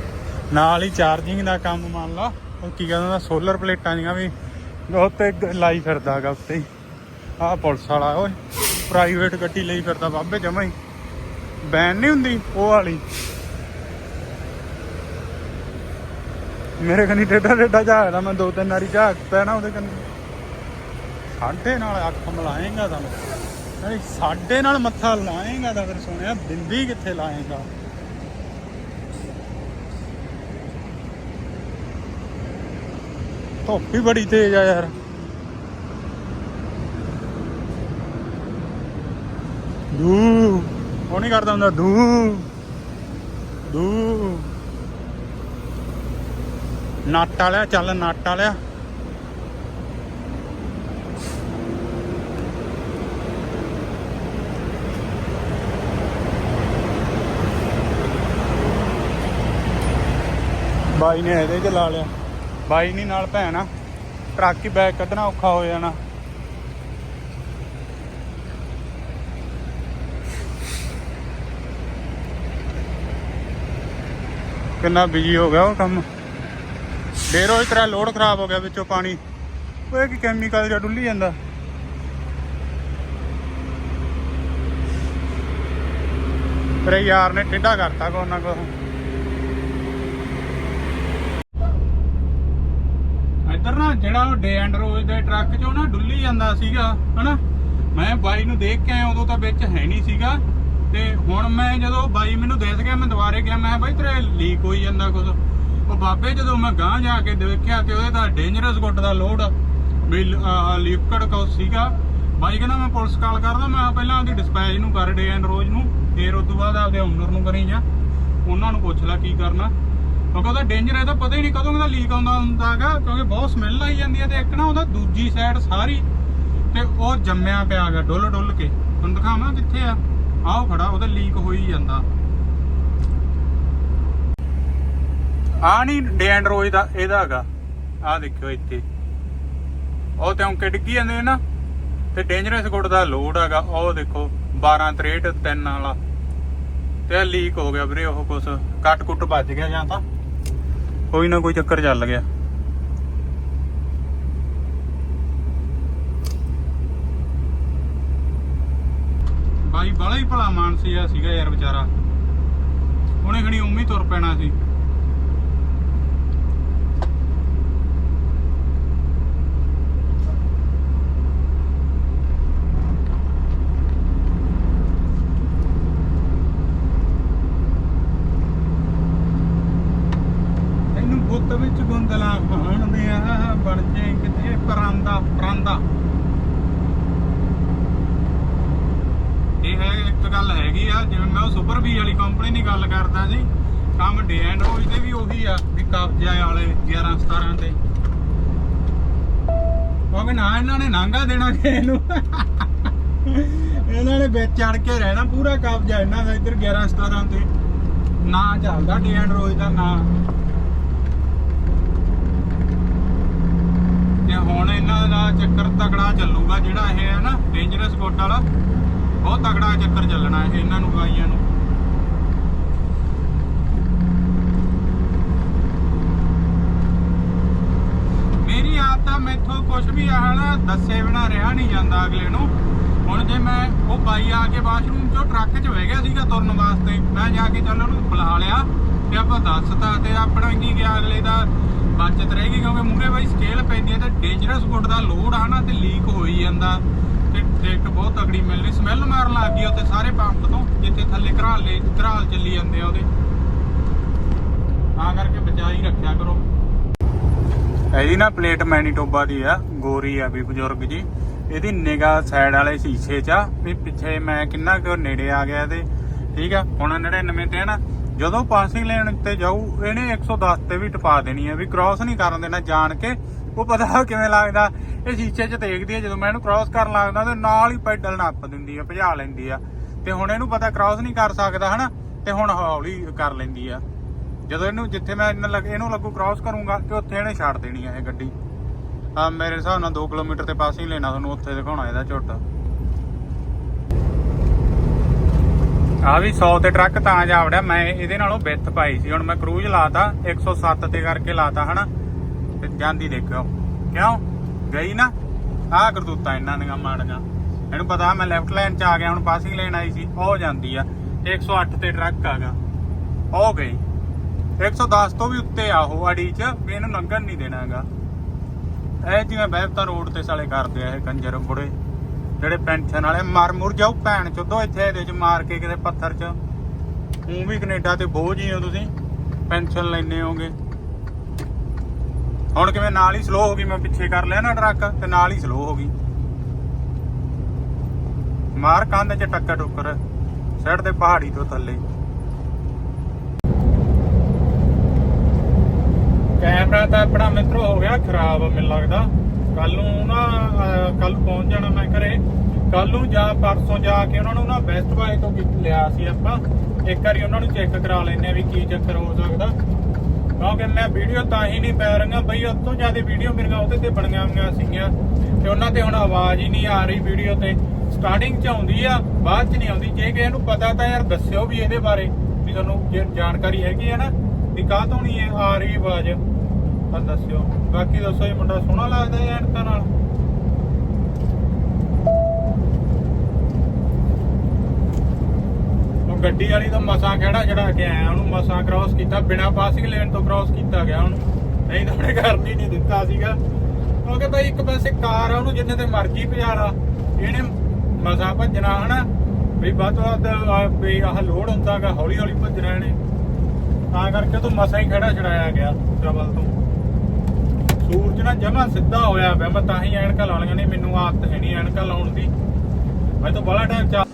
ਨਾਲ ਹੀ ਚਾਰਜਿੰਗ ਦਾ ਕੰਮ ਮੰਨ ਲਾ। ਉਹ ਕੀ ਕਹਿੰਦਾ ਸੋਲਰ ਪਲੇਟਾਂ ਦੀਆਂ ਵੀ ਉੱਤੇ ਲਾਈ ਫਿਰਦਾਗਾ ਉੱਤੇ ਆਹ ਪੁਲਿਸ ਵਾਲਾ ਓਏ। ਪ੍ਰਾਈਵੇਟ ਗੱਡੀ ਲਈ ਫਿਰਦਾ ਬਾਬੇ ਜਮਾ ਹੀ। ਬੈਨ ਨਹੀਂ ਹੁੰਦੀ, ਉਹ ਵਾਲੀ। ਮੇਰੇ ਕਨੀ ਟੇਡਾ ਟੇਡਾ ਝਾਕਦਾ ਮੈਂ ਦੋ ਤਿੰਨ ਵਾਰੀ ਝਾਕਦਾ ਨਾ ਉਹਦੇ ਕੰਨੀ। ਸਾਡੇ ਨਾਲ ਅੱਖ ਮਲਾਏਗਾ ਤਾਂ। ਨਹੀਂ ਸਾਡੇ ਨਾਲ ਮੱਥਾ ਲਾਏਗਾ ਤਾਂ ਫਿਰ ਸੁਣਿਆ ਬਿੰਦੀ ਕਿੱਥੇ ਲਾਏਗਾ? ਧੁੱਪ ਹੀ ਬੜੀ ਤੇਜ਼ ਆ ਯਾਰ। ਦੂ ਉਹ ਨਹੀਂ ਕਰਦਾ ਹੁੰਦਾ, ਦੂ। ਦੂ। ਨੱਟ ਵਾਲਿਆ, ਚੱਲ ਨੱਟ ਵਾਲਿਆ। ਬਾਈ ਨੇ ਇਹਦੇ 'ਚ ਲਾ ਲਿਆ। ਬਾਈ ਨਹੀਂ ਨਾਲ ਭੈਣ ਆ। ਟਰੱਕ ਹੀ ਬੈਕ ਕੱਢਣਾ ਔਖਾ ਹੋ ਜਾਣਾ। ਕਿੰਨਾ ਬਿਜ਼ੀ ਹੋ ਗਿਆ ਉਹ ਕੰਮ। ਫੇਰ ਉਹ ਤਰ੍ਹਾਂ ਲੋਡ ਖਰਾਬ ਹੋ ਗਿਆ ਵਿੱਚੋਂ ਪਾਣੀ। ਉਹ ਇਹ ਕੀ ਕੈਮੀਕਲ ਜਿਹਾ ਡੁੱਲੀ ਜਾਂਦਾ। ਤੇਰੇ ਯਾਰ ਨੇ ਟਿੱਡਾ ਕਰਤਾ ਕੋ ਨਾ ਕੋ ਇੱਧਰ ਨਾ ਜਿਹੜਾ ਉਹ ਡੇ ਐਂਡ ਰੋਜ਼ ਦੇ ਟਰੱਕ 'ਚੋਂ ਨਾ ਡੁੱਲੀ ਜਾਂਦਾ ਸੀਗਾ, ਹਨਾ? ਮੈਂ ਬਾਈ ਨੂੰ ਦੇਖ ਕੇ ਆਇਆ, ਉਦੋਂ ਤਾਂ ਵਿੱਚ ਹੈ ਨਹੀਂ ਸੀਗਾ। ਤੇ ਹੁਣ ਮੈਂ ਜਦੋਂ ਬਾਈ ਮੈਨੂੰ ਦੇਖ ਗਿਆ ਮੈਂ ਦੁਬਾਰੇ ਗਿਆ ਮੈਂ ਕਿਹਾ ਬਾਈ ਤੇਰੇ ਲੀਕ ਹੋਈ ਜਾਂਦਾ ਕੁਝ ਉਹ ਬਾਬੇ ਜਦੋਂ ਮੈਂ ਗਾਂ ਜਾ ਕੇ ਦੇਖਿਆ ਤੇ ਉਹਦੇ ਤਾਂ ਡੇਂਜਰਸ ਗੁੱਟ ਦਾ ਲੋਡ ਵੀ ਲਿਕਵਿਡ ਕੋ ਸੀਗਾ। ਬਾਈ ਕਹਿੰਦਾ, ਮੈਂ ਪੁਲਿਸ ਕਾਲ ਕਰਦਾ, ਮੈਂ ਪਹਿਲਾਂ ਉਹਦੀ ਡਿਸਪੈਚ ਨੂੰ ਕਰ ਡੇ ਐਂਡ ਰੋਜ਼ ਨੂੰ, ਫੇਰ ਉਸ ਤੋਂ ਬਾਅਦ ਆਪਦੇ ਓਨਰ ਨੂੰ ਕਰੀ ਜਾ। ਉਹਨਾਂ ਨੂੰ ਪੁੱਛ ਲੈ ਕੀ ਕਰਨਾ। ਕਿਉਂਕਿ ਉਹਦਾ ਡੇਂਜਰ ਹੈ ਤਾਂ ਪਤਾ ਹੀ ਨਹੀਂ ਕਦੋਂ ਦਾ ਲੀਕ ਆਉਂਦਾ ਹੁੰਦਾ ਹੈਗਾ, ਕਿਉਂਕਿ ਬਹੁਤ ਸਮੈਲ ਆਈ ਜਾਂਦੀ ਹੈ ਤੇ ਇੱਕ ਨਾ ਉਹਦਾ ਦੂਜੀ ਸਾਈਡ ਸਾਰੀ ਤੇ ਉਹ ਜੰਮਿਆ ਪਿਆ ਗਾ ਡੁੱਲ ਡੁੱਲ ਕੇ। ਤੁਹਾਨੂੰ ਦਿਖਾਵਾਂ ਕਿੱਥੇ ਆ। ਆਹ ਖੜਾ, ਉਹਦਾ ਲੀਕ ਹੋ ਹੀ ਜਾਂਦਾ। ਆ ਨਹੀਂ ਡੇ ਐਂਡ ਰੋਜ਼ ਦਾ, ਇਹਦਾ ਹੈਗਾ। ਆ ਦੇਖਿਓ ਇੱਥੇ। ਉਹ ਤੇ ਔਂਕੇ ਡਿੱਗੀ ਜਾਂਦੇ ਨਾ ਤੇ ਡੇਂਜਰਸ ਗੁੱਡ ਦਾ ਲੋਡ ਹੈਗਾ। ਉਹ ਦੇਖੋ 12 63 3 ਵਾਲਾ। ਤੇ ਲੀਕ ਹੋ ਗਿਆ ਵੀਰੇ, ਉਹ ਕੁਛ ਕੱਟ ਕੁੱਟ ਵੱਜ ਗਿਆ ਜਾਂ ਤਾਂ। ਕੋਈ ਨਾ ਕੋਈ ਚੱਕਰ ਚੱਲ ਗਿਆ। ਬਾਈ ਬੜਾ ਹੀ ਭਲਾ ਮਾਨਸੀ ਆ ਸੀਗਾ ਯਾਰ ਵਿਚਾਰਾ। ਉਹਨੇ ਖਣੀ ਉਮੀ ਤੁਰ ਪੈਣਾ ਸੀ ਇਹਨੂੰ ਬੁੱਤ ਵਿੱਚ ਗੁੰਦਲਾ ਖਾਣਦੇ ਆ ਬਣ ਜੇ ਕਿਤੇ ਪਰਾਂਦਾ ਪਰਾਂਦਾ ਇਹ ਹੈ ਇੱਕ ਗੱਲ ਹੈਗੀ ਆ ਜਿਵੇਂ ਮੈਂ ਉਹ ਸੁਪਰ ਵੀ ਵਾਲੀ ਕੰਪਨੀ ਦੀ ਗੱਲ ਕਰਦਾ ਸੀ ਕੰਮ ਡੇ ਐਂਡ ਰੋਜ਼ ਦੇ ਵੀ ਉਹੀ ਆ ਵੀ ਕਬਜ਼ਾ ਵਾਲੇ 11 17 ਤੇ ਕਿਉਂਕਿ ਨਾ, ਇਹਨਾਂ ਨੇ ਨਾਂਗਾ ਦੇਣਾ ਕਿਸੇ ਨੂੰ। ਇਹਨਾਂ ਨੇ ਵਿੱਚ ਚੜ ਕੇ ਰਹਿਣਾ ਪੂਰਾ ਕਬਜ਼ਾ ਇਹਨਾਂ ਦਾ ਇੱਧਰ 11 17 ਤੇ। ਨਾ ਚੱਲਦਾ ਡੇ ਐਂਡ ਰੋਜ਼ ਦਾ ਨਾ। ਤੇ ਹੁਣ ਇਹਨਾਂ ਦਾ ਚੱਕਰ ਤਕੜਾ ਚੱਲੂਗਾ ਜਿਹੜਾ ਇਹ ਹੈ ਨਾ ਡੇਂਜਰਸ ਗੁੱਟ ਵਾਲਾ। ਬਹੁਤ ਤਕੜਾ ਚੱਕਰ ਚੱਲਣਾ ਇਹ ਇਹਨਾਂ ਨੂੰ ਗਾਈਆਂ ਨੂੰ। ਮੇਰੀ ਆਦਤ ਮੈਥੋਂ ਕੁਝ ਵੀ ਆ ਨਾ ਦੱਸੇ ਬਿਨਾ ਰਿਹਾ ਨਹੀਂ ਜਾਂਦਾ ਅਗਲੇ ਨੂੰ। ਹੁਣ ਜੇ ਮੈਂ ਉਹ ਬਾਈ ਆ ਕੇ ਬਾਥਰੂਮ ਚੋਂ ਟਰੱਕ 'ਚ ਬਹਿ ਗਿਆ ਸੀਗਾ ਤੁਰਨ ਵਾਸਤੇ, ਮੈਂ ਜਾ ਕੇ ਚੱਲ ਉਹਨੂੰ ਬੁਲਾ ਲਿਆ ਤੇ ਆਪਾਂ ਦੱਸਤਾ ਤੇ ਆਪਣਾ ਕੀ ਗਿਆ ਅਗਲੇ ਦਾ ਬਚਤ ਰਹੇਗੀ ਕਿਉਂਕਿ ਮੂਰੇ ਬਾਈ ਸਕੇਲ ਪੈਂਦੀ ਹੈ ਤੇ ਡੇਂਜਰਸ ਗੁੱਡ ਦਾ ਲੋਡ ਆ ਨਾ ਤੇ ਲੀਕ ਹੋਈ ਜਾਂਦਾ। ਤੇ ਟਿਕਟ ਬਹੁਤ ਤਗੜੀ ਮਿਲਣੀ ਸਮੈਲ ਮਾਰਨ ਲੱਗ ਗਈ ਉੱਥੇ ਸਾਰੇ ਪੰਪ ਤੋਂ, ਜਿੱਥੇ ਥੱਲੇ ਘਰਾਲੇ ਘਰਾਲ ਚੱਲੀ ਜਾਂਦੇ ਆ ਉਹਦੇ। ਆ ਕਰਕੇ ਬਚਾ ਹੀ ਰੱਖਿਆ ਕਰੋ। ਇਹਦੀ ਨਾ ਪਲੇਟ ਮੈਨੀਟੋਬਾ ਦੀ ਆ, ਗੋਰੀ ਆ ਵੀ ਬਜ਼ੁਰਗ ਜੀ। ਇਹਦੀ ਨਿਗਾਹ ਸਾਈਡ ਵਾਲੇ ਸ਼ੀਸ਼ੇ 'ਚ ਆ, ਵੀ ਪਿੱਛੇ ਮੈਂ ਕਿੰਨਾ ਕੁ ਨੇੜੇ ਆ ਗਿਆ ਤੇ, ਠੀਕ ਆ? ਹੁਣ 99 ਤੇ ਆ ਨਾ, ਜਦੋਂ ਪਾਸਿੰਗ ਲੈਣ ਤੇ ਜਾਊ, ਇਹਨੇ 110 ਤੇ ਵੀ ਟਪਾ ਦੇਣੀ ਆ, ਵੀ ਕ੍ਰਾਸ ਨਹੀਂ ਕਰਨ ਦੇਣਾ, ਜਾਣ ਕੇ ਉਹ ਪਤਾ ਕਿਵੇਂ ਲੱਗਦਾ। ਇਹ ਸ਼ੀਸ਼ੇ 'ਚ ਦੇਖਦੀ ਆ, ਜਦੋਂ ਮੈਂ ਇਹਨੂੰ ਕ੍ਰਾਸ ਕਰਨ ਲੱਗਦਾ, ਤੇ ਨਾਲ ਹੀ ਪੈਡਲ ਨੱਪ ਦਿੰਦੀ ਆ, ਭਜਾ ਲੈਂਦੀ ਆ। ਤੇ ਹੁਣ ਇਹਨੂੰ ਪਤਾ ਕ੍ਰਾਸ ਨਹੀਂ ਕਰ ਸਕਦਾ, ਹਨਾ? ਤੇ ਹੁਣ ਹੌਲੀ ਕਰ ਲੈਂਦੀ ਆ। ਜਦੋਂ ਇਹਨੂੰ, ਜਿੱਥੇ ਮੈਂ ਇਹਨਾਂ ਲੱਗ- ਇਹਨੂੰ ਲੱਗੂ ਕ੍ਰਾਸ ਕਰੂੰਗਾ ਤੇ ਉੱਥੇ ਇਹਨੇ ਛੱਡ ਦੇਣੀ ਆ ਇਹ ਗੱਡੀ। ਆ ਮੇਰੇ ਹਿਸਾਬ ਨਾਲ 2 ਕਿਲੋਮੀਟਰ ਤੇ ਪਾਸਿੰਗ ਲੈਣਾ ਤੁਹਾਨੂੰ, ਉੱਥੇ ਦਿਖਾਉਣਾ ਇਹਦਾ ਝੋਟਾ। ਆ ਵੀ 100 ਤੇ ਟਰੱਕ ਤਾਂ ਜਾ ਵੜਿਆ, ਮੈਂ ਇਹਦੇ ਨਾਲੋਂ ਵਿੱਥ ਪਾਈ ਸੀ। ਹੁਣ ਮੈਂ ਕਰੂਜ਼ ਲਾਤਾ 107 ਤੇ ਕਰਕੇ ਲਾਤਾ, ਹਨਾ? ਤੇ ਜਾਂਦੀ ਦੇਖੋ ਕਿਉਂ? ਗਈ ਨਾ? ਆਹ ਕਰਤੂਤਾਂ ਇਹਨਾਂ ਦੀਆਂ ਮਾੜੀਆਂ। ਇਹਨੂੰ ਪਤਾ, ਮੈਂ ਲੈਫਟ ਲਾਈਨ ਚ ਆ ਗਿਆ, ਹੁਣ ਪਾਸਿੰਗ ਲੈਣ ਆਈ ਸੀ, ਉਹ ਜਾਂਦੀ ਆ। ਤੇ 108 ਤੇ ਟਰੱਕ ਆਗਾ ਉਹ ਗਈ। 110 ਤੋਂ ਵੀ ਉੱਤੇ ਆ ਉਹ ਅੜੀ ਚ, ਵੀ ਇਹਨੂੰ ਲੰਘਣ ਨਹੀਂ ਦੇਣਾਗਾ। ਇਹ ਜਿਵੇਂ ਬਹਿਬਤਾ ਰੋਡ ਤੇ ਸਾਲੇ ਕਰਦੇ ਆ ਇਹ ਕੰਜਰ ਬੁੜੇ, ਜਿਹੜੇ ਪੈਨਸ਼ਨ ਵਾਲੇ, ਮਰ ਮੁਰ ਜਾਓ ਭੈਣ ਚੋਦੋ ਇੱਥੇ ਇਹਦੇ ਚ ਮਾਰ ਕੇ ਕਿਤੇ ਪੱਥਰ ਚ। ਉਹ ਵੀ ਕੈਨੇਡਾ ਤੇ ਬੋਝ ਹੀ ਹੋ ਤੁਸੀਂ, ਪੈਨਸ਼ਨ ਲੈਣੇ ਹੋਗੇ ਹੁਣ ਕਿਵੇਂ ਨਾਲ ਹੀ ਸਲੋ ਹੋ ਗਈ, ਮੈਂ ਪਿੱਛੇ ਕਰ ਲਿਆ ਨਾ ਟਰੱਕ, ਤੇ ਨਾਲ ਹੀ ਸਲੋ ਹੋ ਗਈ। ਮਾਰ ਕੰਧ ਚ ਟੱਕਰ ਟੁੱਕਰ ਸਾਈਡ ਤੇ ਪਹਾੜੀ ਤੋਂ ਥੱਲੇ। ਕੈਮਰਾ ਤਾਂ ਆਪਣਾ ਮਿੱਤਰੋ ਹੋ ਗਿਆ ਖਰਾਬ, ਮੈਨੂੰ ਲੱਗਦਾ। ਕੱਲ ਨੂੰ ਨਾ ਕੱਲ ਪਹੁੰਚ ਜਾਣਾ ਮੈਂ ਘਰੇ। ਕੱਲ ਨੂੰ ਜਾਂ ਪਰਸੋਂ ਜਾ ਕੇ ਉਹਨਾਂ ਨੂੰ ਨਾ ਬੈਸਟ ਬਾਏ ਤੋਂ ਲਿਆ ਸੀ ਆਪਾਂ। ਇੱਕ ਵਾਰੀ ਉਹਨਾਂ ਨੂੰ ਚੈੱਕ ਕਰਾ ਲੈਨੇ ਆ ਵੀ ਕੀ ਚੱਕਰ ਹੋ ਸਕਦਾ। ਕਿਉਂਕਿ ਮੈਂ ਵੀਡੀਓ ਤਾਂ ਹੀ ਨਹੀਂ ਪੈ ਰਹੀਆਂ। ਬਈ ਉਸ ਤੋਂ ਜ਼ਿਆਦਾ ਵੀਡੀਓ ਮੇਰੀਆਂ ਉਹਦੇ ਤੇ ਬਣੀਆਂ ਹੋਈਆਂ ਸੀਗੀਆਂ। ਤੇ ਉਹਨਾਂ ਤੇ ਹੁਣ ਆਵਾਜ਼ ਹੀ ਨਹੀਂ ਆ ਰਹੀ ਵੀਡੀਓ ਤੇ। ਸਟਾਰਟਿੰਗ ਚ ਆਉਂਦੀ ਆ, ਬਾਅਦ ਚ ਨਹੀਂ ਆਉਂਦੀ। ਜੇ ਕਿਸੇ ਨੂੰ ਪਤਾ ਤਾਂ ਯਾਰ ਦੱਸਿਓ ਵੀ ਇਹਦੇ ਬਾਰੇ। ਵੀ ਤੁਹਾਨੂੰ ਜੇ ਜਾਣਕਾਰੀ ਹੈਗੀ ਹੈ ਨਾ, ਵੀ ਕਾਹ ਤੋਂ ਨਹੀਂ ਆ ਰਹੀ ਆਵਾਜ਼। ਤਾਂ ਦੱਸਿਓ। ਬਾਕੀ ਦੱਸੋ, ਇਹ ਮੁੰਡਾ ਸੋਹਣਾ ਲੱਗਦਾ ਹੈ ਐਨਕਾਂ ਨਾਲ? ਉਹ ਗੱਡੀ ਵਾਲੀ ਤਾਂ ਮਸਾਂ ਖੜਾ ਚੜਾ ਕੇ ਆਇਆ, ਉਹਨੂੰ ਮਸਾ ਕ੍ਰਾਸ ਕੀਤਾ, ਬਿਨਾ ਪਾਸਿੰਗ ਲੇਨ ਤੋਂ ਕ੍ਰਾਸ ਕੀਤਾ ਗਿਆ ਉਹਨੂੰ। ਨਹੀਂ ਤਾਂ ਉਹਨੇ ਕਰਨੀ ਨਹੀਂ ਦਿੱਤਾ ਸੀਗਾ। ਕਿਉਂਕਿ ਭਾਈ ਇੱਕ ਪਾਸੇ ਕਾਰ ਆ, ਉਹਨੂੰ ਜਿੰਨੇ ਤੇ ਮਰਜ਼ੀ ਭਜਾਰਾ ਇਹਨੇ ਮਸਾ ਭੱਜਣਾ, ਹਨਾ? ਵੀ ਵੱਧ ਤੋਂ ਵੱਧ ਆਹ ਵੀ ਆਹ ਲੋਡ ਹੁੰਦਾਗਾ ਹੌਲੀ ਹੌਲੀ ਭੱਜਣਾ ਇਹਨੇ। ਤਾਂ ਕਰਕੇ ਤੂੰ ਮਸਾ ਹੀ ਖੜਾ ਛੜਾਇਆ ਗਿਆ ਟਰਬਲ ਤੋਂ। ਸੂਰਜ ਨਾ ਜਮਾ ਸਿੱਧਾ ਹੋਇਆ ਪਿਆ, ਮੈਂ ਤਾਂ ਹੀ ਐਨਕਾਂ ਲਾਉਣੀਆਂ ਨਹੀਂ ਮੈਨੂੰ ਆਦਤ ਹੈ ਨਹੀਂ ਐਨਕਾਂ ਲਾਉਣ ਦੀ। ਮੈਂ ਤਾਂ ਬੜਾ ਟਾਈਮ ਚਾ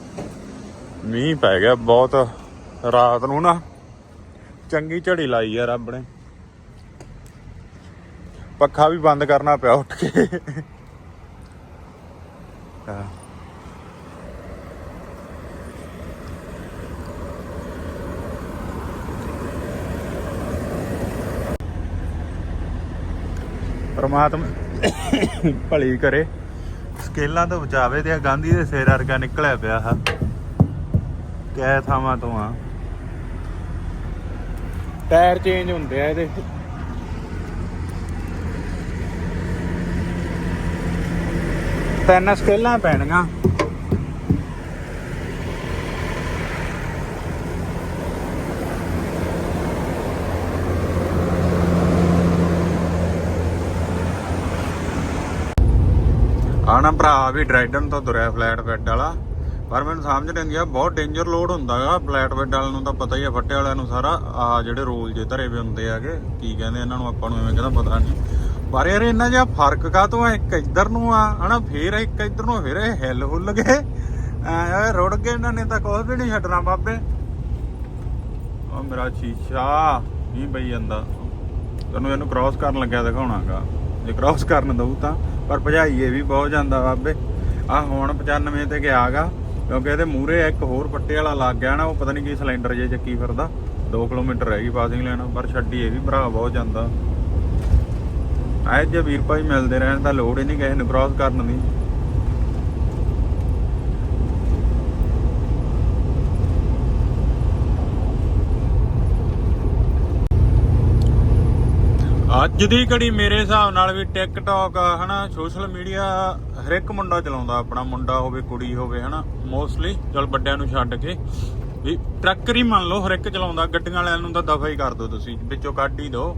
ਮੀਂਹ ਪੈ ਗਿਆ ਬਹੁਤ, ਰਾਤ ਨੂੰ ਨਾ ਚੰਗੀ ਝੜੀ ਲਾਈ ਆ ਰੱਬ ਨੇ। ਪੱਖਾ ਵੀ ਬੰਦ ਕਰਨਾ ਪਿਆ ਉੱਠ ਕੇ। ਹਾਂ। ਪਰਮਾਤਮਾ ਭਲੀ ਕਰੇ। ਸਕੇਲਾਂ ਤੋਂ ਬਚਾਵੇ ਤੇ ਆ, ਗਾਂਧੀ ਦੇ ਸਿਰ ਵਰਗਾ ਨਿਕਲਿਆ ਪਿਆ ਆ। ਕੈ ਥਾਵਾਂ ਤੋਂ ਆ। ਟਾਇਰ ਚੇਂਜ ਹੁੰਦੇ ਆ ਇਹਦੇ। ਤਿੰਨ ਸਕੇਲਾਂ ਪੈਣੀਆਂ। ਆਣਾ ਭਰਾ ਵੀ ਡਰਾਈਡਨ ਤੋਂ ਤੁਰਿਆ ਫਲੈਟ ਬੈੱਡ ਵਾਲਾ। ਪਰ ਮੈਨੂੰ ਸਮਝ ਨਹੀਂ ਆ, ਬਹੁਤ ਡੇਂਜਰ ਲੋਡ ਹੁੰਦਾਗਾ ਫਲੈਟ ਬੈੱਡ ਵਾਲਿਆਂ ਨੂੰ ਤਾਂ ਪਤਾ ਹੀ ਆ, ਫੱਟੇ ਵਾਲਿਆਂ ਨੂੰ ਸਾਰਾ ਆ ਜਿਹੜੇ ਰੋਲ ਜੇ ਧਰੇ ਵੇ ਹੁੰਦੇ ਆਗੇ, ਕੀ ਕਹਿੰਦੇ ਇਹਨਾਂ ਨੂੰ ਆਪਾਂ ਨੂੰ ਐਵੇਂ ਕਹਿੰਦਾ ਪਤਾ ਨਹੀਂ। ਪਰ ਯਾਰ ਇਹਨਾਂ ਜਿਹਾ ਫ਼ਰਕ ਕਾਹਤੋਂ ਆ? ਇੱਕ ਇੱਧਰ ਨੂੰ ਆ, ਹਨਾ, ਫੇਰ ਇੱਕ ਇੱਧਰ ਨੂੰ, ਫੇਰ ਇਹ ਹਿੱਲ ਹੁੱਲ ਗਏ। ਐ ਰੁੜ ਗਏ ਇਹਨਾਂ ਨੇ ਤਾਂ ਕੁਝ ਵੀ ਨਹੀਂ ਛੱਡਣਾ ਬਾਬੇ। ਉਹ ਮੇਰਾ ਸ਼ੀਸ਼ਾ ਨਹੀਂ ਬਈ ਜਾਂਦਾ। ਤੈਨੂੰ ਇਹਨੂੰ ਕ੍ਰਾਸ ਕਰਨ ਲੱਗਿਆ ਦਿਖਾਉਣਾਗਾ। ਜੇ ਕ੍ਰਾਸ ਕਰਨ ਦਊ ਤਾਂ, ਪਰ ਭਜਾਈ ਇਹ ਵੀ ਬਹੁਤ ਜਾਂਦਾ ਬਾਬੇ ਆ ਹੁਣ 95 ਤੇ ਗਿਆਗਾ ਕਿਉਂਕਿ ਇਹਦੇ ਮੂਹਰੇ ਇੱਕ ਹੋਰ ਪੱਟੇ ਵਾਲਾ ਲੱਗ ਗਿਆ ਨਾ, ਉਹ ਪਤਾ ਨਹੀਂ ਕੀ ਸਿਲੰਡਰ ਜੇ ਚੱਕੀ ਫਿਰਦਾ। 2 ਕਿਲੋਮੀਟਰ ਰਹਿ ਗਈ ਪਾਸਿੰਗ ਲੈਣਾ ਪਰ ਛੱਡੀ ਇਹ ਵੀ ਭਰਾ ਬਹੁਤ ਜਾਂਦਾ। ਆਏ ਜੇ ਵੀਰ ਭਾਈ ਮਿਲਦੇ ਰਹਿਣ ਤਾਂ ਲੋੜ ਹੀ ਨਹੀਂ ਕਿਸੇ ਨੂੰ ਕ੍ਰਾਸ ਕਰਨ ਦੀ। ਅੱਜ ਘੜੀ ਮੇਰੇ ਹਿਸਾਬ ਨਾਲ ਵੀ ਟਿਕਟੌਕ ਹਨਾ ਸੋਸ਼ਲ ਮੀਡੀਆ ਹਰ ਇੱਕ ਮੁੰਡਾ ਚਲਾਉਂਦਾ, ਆਪਣਾ ਮੁੰਡਾ ਹੋਵੇ, ਕੁੜੀ ਹੋਵੇ, ਹਨਾ ਮੋਸਟਲੀ ਚਲ ਵੱਡਿਆਂ ਨੂੰ ਛੱਡ ਕੇ। ਵੀ ਟਰੱਕਰ ਹੀ ਮੰਨ ਲਓ, ਹਰ ਇੱਕ ਚਲਾਉਂਦਾ, ਗੱਡੀਆਂ ਵਾਲਿਆਂ ਨੂੰ ਤਾਂ ਦਫਾ ਹੀ ਕਰ ਦਿਓ ਤੁਸੀਂ, ਵਿੱਚੋਂ ਕੱਢ ਹੀ ਦਿਓ।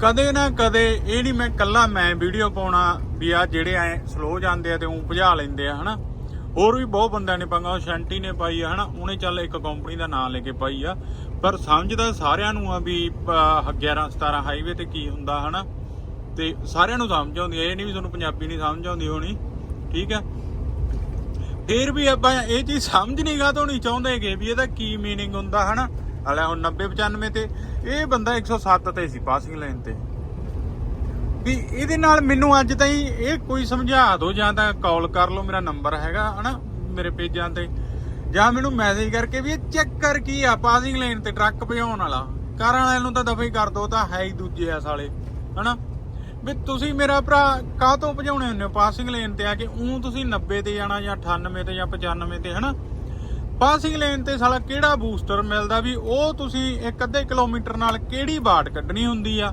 ਕਦੇ ਨਾ ਕਦੇ ਇਹ ਨਹੀਂ ਮੈਂ ਕੱਲਾ ਮੈਂ ਵੀਡੀਓ ਪਾਉਣਾ ਵੀ ਆ ਜਿਹੜੇ ਐ ਸਲੋ ਜਾਂਦੇ ਆ ਤੇ ਉਹ ਭਜਾ ਲੈਂਦੇ ਆ, ਹਨਾ। ਹੋਰ ਵੀ ਬਹੁਤ ਬੰਦਿਆਂ ਨੇ ਪੰਗਾ, ਉਹ ਸ਼ੈਂਟੀ ਨੇ ਪਾਈ ਆ, ਹਨਾ, ਉਹਨੇ ਚੱਲ ਇੱਕ ਕੰਪਨੀ ਦਾ ਨਾਮ ਲੈ ਕੇ ਪਾਈ ਆ। ਪਰ ਸਮਝਦਾ ਸਾਰਿਆਂ ਨੂੰ ਆ ਵੀ ਅਹ, 11 17 ਹਾਈਵੇ ਤੇ ਕੀ ਹੁੰਦਾ ਹਨਾ ਤੇ ਸਾਰਿਆਂ ਨੂੰ ਸਮਝ ਆਉਂਦੀ ਆ ਇਹ ਨਹੀਂ ਵੀ ਤੁਹਾਨੂੰ ਪੰਜਾਬੀ ਨਹੀਂ ਸਮਝ ਆਉਂਦੀ ਹੋਣੀ ਠੀਕ ਆ ਫੇਰ ਵੀ ਆਪਾਂ ਇਹ ਚੀਜ਼ ਸਮਝ ਨਹੀਂ ਗਾ ਤੋਂ ਨਹੀਂ ਚਾਹੁੰਦੇਗੇ ਵੀ ਇਹਦਾ ਕੀ मीनिंग ਹੁੰਦਾ ਹਨਾ ਹਲੇ ਹੁਣ 90 95 ਤੇ ਇਹ ਬੰਦਾ 107 ਤੇ ਸੀ ਪਾਸਿੰਗ ਲਾਈਨ ਤੇ ਵੀ ਇਹਦੇ ਨਾਲ ਮੈਨੂੰ ਅੱਜ ਤਾਈਂ ਇਹ ਕੋਈ ਸਮਝਾ ਦਿਓ ਜਾਂ ਤਾਂ ਕਾਲ ਕਰ ਲਓ ਮੇਰਾ ਨੰਬਰ ਹੈਗਾ ਹਨਾ ਮੇਰੇ ਪੇਜਾਂ ਤੇ ਜਾਂ ਮੈਨੂੰ ਮੈਸੇਜ ਕਰਕੇ ਵੀ ਇਹ ਚੱਕਰ ਕੀ ਆ? ਪਾਸਿੰਗ ਲਾਈਨ ਤੇ ਟਰੱਕ ਭਜਾਉਣ ਵਾਲਾ। ਕਾਰਾਂ ਵਾਲਿਆਂ ਨੂੰ ਤਾਂ ਦਫਾ ਹੀ ਕਰ ਦੋ ਤਾਂ ਹੈ ਹੀ ਦੂਜੇ ਆ ਸਾਲੇ ਹਨਾ? ਵੀ ਤੁਸੀਂ ਮੇਰਾ ਭਰਾ ਕਾਹ ਤੋਂ ਭਜਾਉਣੇ ਹੁੰਦੇ ਹੋ? ਪਾਸਿੰਗ ਲੇਨ ਤੇ ਆ ਕੇ ਉਹ ਤੁਸੀਂ 90 ਤੇ ਜਾਣਾ ਜਾਂ 98 ਤੇ ਜਾਂ 95 ਤੇ, ਹਨਾ? ਪਾਸਿੰਗ ਲੇਨ ਤੇ ਸਾਲਾ ਕਿਹੜਾ ਬੂਸਟਰ ਮਿਲਦਾ ਵੀ ਉਹ ਤੁਸੀਂ ਇੱਕ ਅੱਧੇ ਕਿਲੋਮੀਟਰ ਨਾਲ ਕਿਹੜੀ ਬਾਟ ਕੱਢਣੀ ਹੁੰਦੀ ਆ?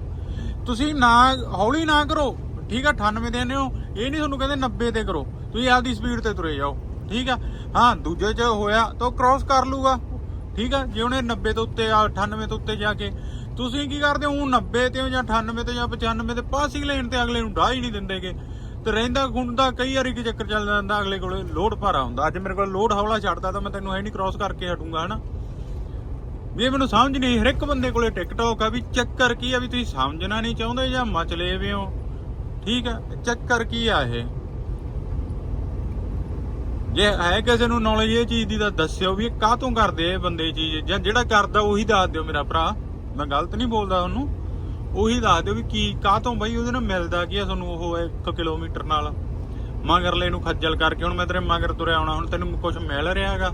ਤੁਸੀਂ ਨਾ ਹੌਲੀ ਨਾ ਕਰੋ, ਠੀਕ ਆ? 98 ਤੇ ਆਨੇ ਹੋ, ਇਹ ਨਹੀਂ ਤੁਹਾਨੂੰ ਕਹਿੰਦੇ 90 ਤੇ ਕਰੋ। ਤੁਸੀਂ ਆਪਦੀ ਸਪੀਡ ਤੇ ਤੁਰੇ ਜਾਓ, ਠੀਕ ਆ? ਹਾਂ, ਦੂਜੇ ਚ ਹੋਇਆ ਤਾਂ ਉਹ ਕ੍ਰਾਸ ਕਰ ਲੂਗਾ ਠੀਕ ਆ? ਜੇ ਉਹਨੇ 90 ਤੋਂ ਉੱਤੇ ਆ 98 ਤੋਂ ਉੱਤੇ ਜਾ ਕੇ। ਤੁਸੀਂ ਕੀ ਕਰਦੇ ਹੋ? ਊਂ 90 ਤੇ ਜਾਂ 98 ਤੇ ਜਾਂ 95 ਤੇ ਪਾਸਿੰਗ ਲੈਣ ਤੇ ਅਗਲੇ ਨੂੰ ਡਾਹ ਹੀ ਨਹੀਂ ਦਿੰਦੇਗੇ। ਤੇ ਰਹਿੰਦਾ ਖੁੰਦਾ ਕਈ ਵਾਰੀ ਕੀ ਚੱਕਰ ਚੱਲ ਜਾਂਦਾ ਅਗਲੇ ਕੋਲੇ, ਲੋਡ ਭਾਰਾ ਹੁੰਦਾ। ਅੱਜ ਮੇਰੇ ਕੋਲ ਲੋਡ ਹੌਲਾ ਛੱਡਦਾ ਤਾਂ ਮੈਂ ਤੈਨੂੰ ਹੈ ਨਹੀਂ ਕ੍ਰਾਸ ਕਰਕੇ ਹਟੂੰਗਾ, ਹਨਾ? ਵੀ ਇਹ ਮੈਨੂੰ ਸਮਝ ਨਹੀਂ ਹਰ ਇੱਕ ਬੰਦੇ ਕੋਲੇ ਟਿਕਟੌਕ ਆ ਵੀ ਚੱਕਰ ਕੀ ਆ ਵੀ ਤੁਸੀਂ ਸਮਝਣਾ ਨਹੀਂ ਚਾਹੁੰਦੇ ਜਾਂ ਮਚਲੇ ਵੇ ਹੋ? ਠੀਕ ਆ? ਚੱਕਰ ਕੀ ਆ ਇਹ? ਜੇ ਹੈ ਕਿਸੇ ਨੂੰ ਨੌਲੇਜ ਇਹ ਚੀਜ਼ ਦੀ ਤਾਂ ਦੱਸਿਓ ਵੀ ਇਹ ਕਾਹਤੋਂ ਕਰਦੇ ਇਹ ਬੰਦੇ ਇਹ ਚੀਜ਼? ਜਾਂ ਜਿਹੜਾ ਕਰਦਾ ਉਹੀ ਦੱਸ ਦਿਓ ਮੇਰਾ ਭਰਾ। ਮੈਂ ਗਲਤ ਨਹੀਂ ਬੋਲਦਾ ਉਹਨੂੰ। ਉਹੀ ਦੱਸ ਦਿਓ ਵੀ ਕੀ, ਕਾਹਤੋਂ ਬਈ ਉਹਦੇ ਨਾਲ ਮਿਲਦਾ ਕੀ ਆ ਤੁਹਾਨੂੰ ਉਹ 1 ਕਿਲੋਮੀਟਰ ਨਾਲ? ਮਗਰਲੇ ਨੂੰ ਖੱਜਲ ਕਰਕੇ, ਹੁਣ ਮੈਂ ਤੇਰੇ ਮਗਰ ਤੁਰਿਆ ਆਉਣਾ, ਹੁਣ ਤੈਨੂੰ ਕੁਝ ਮਿਲ ਰਿਹਾ ਹੈਗਾ।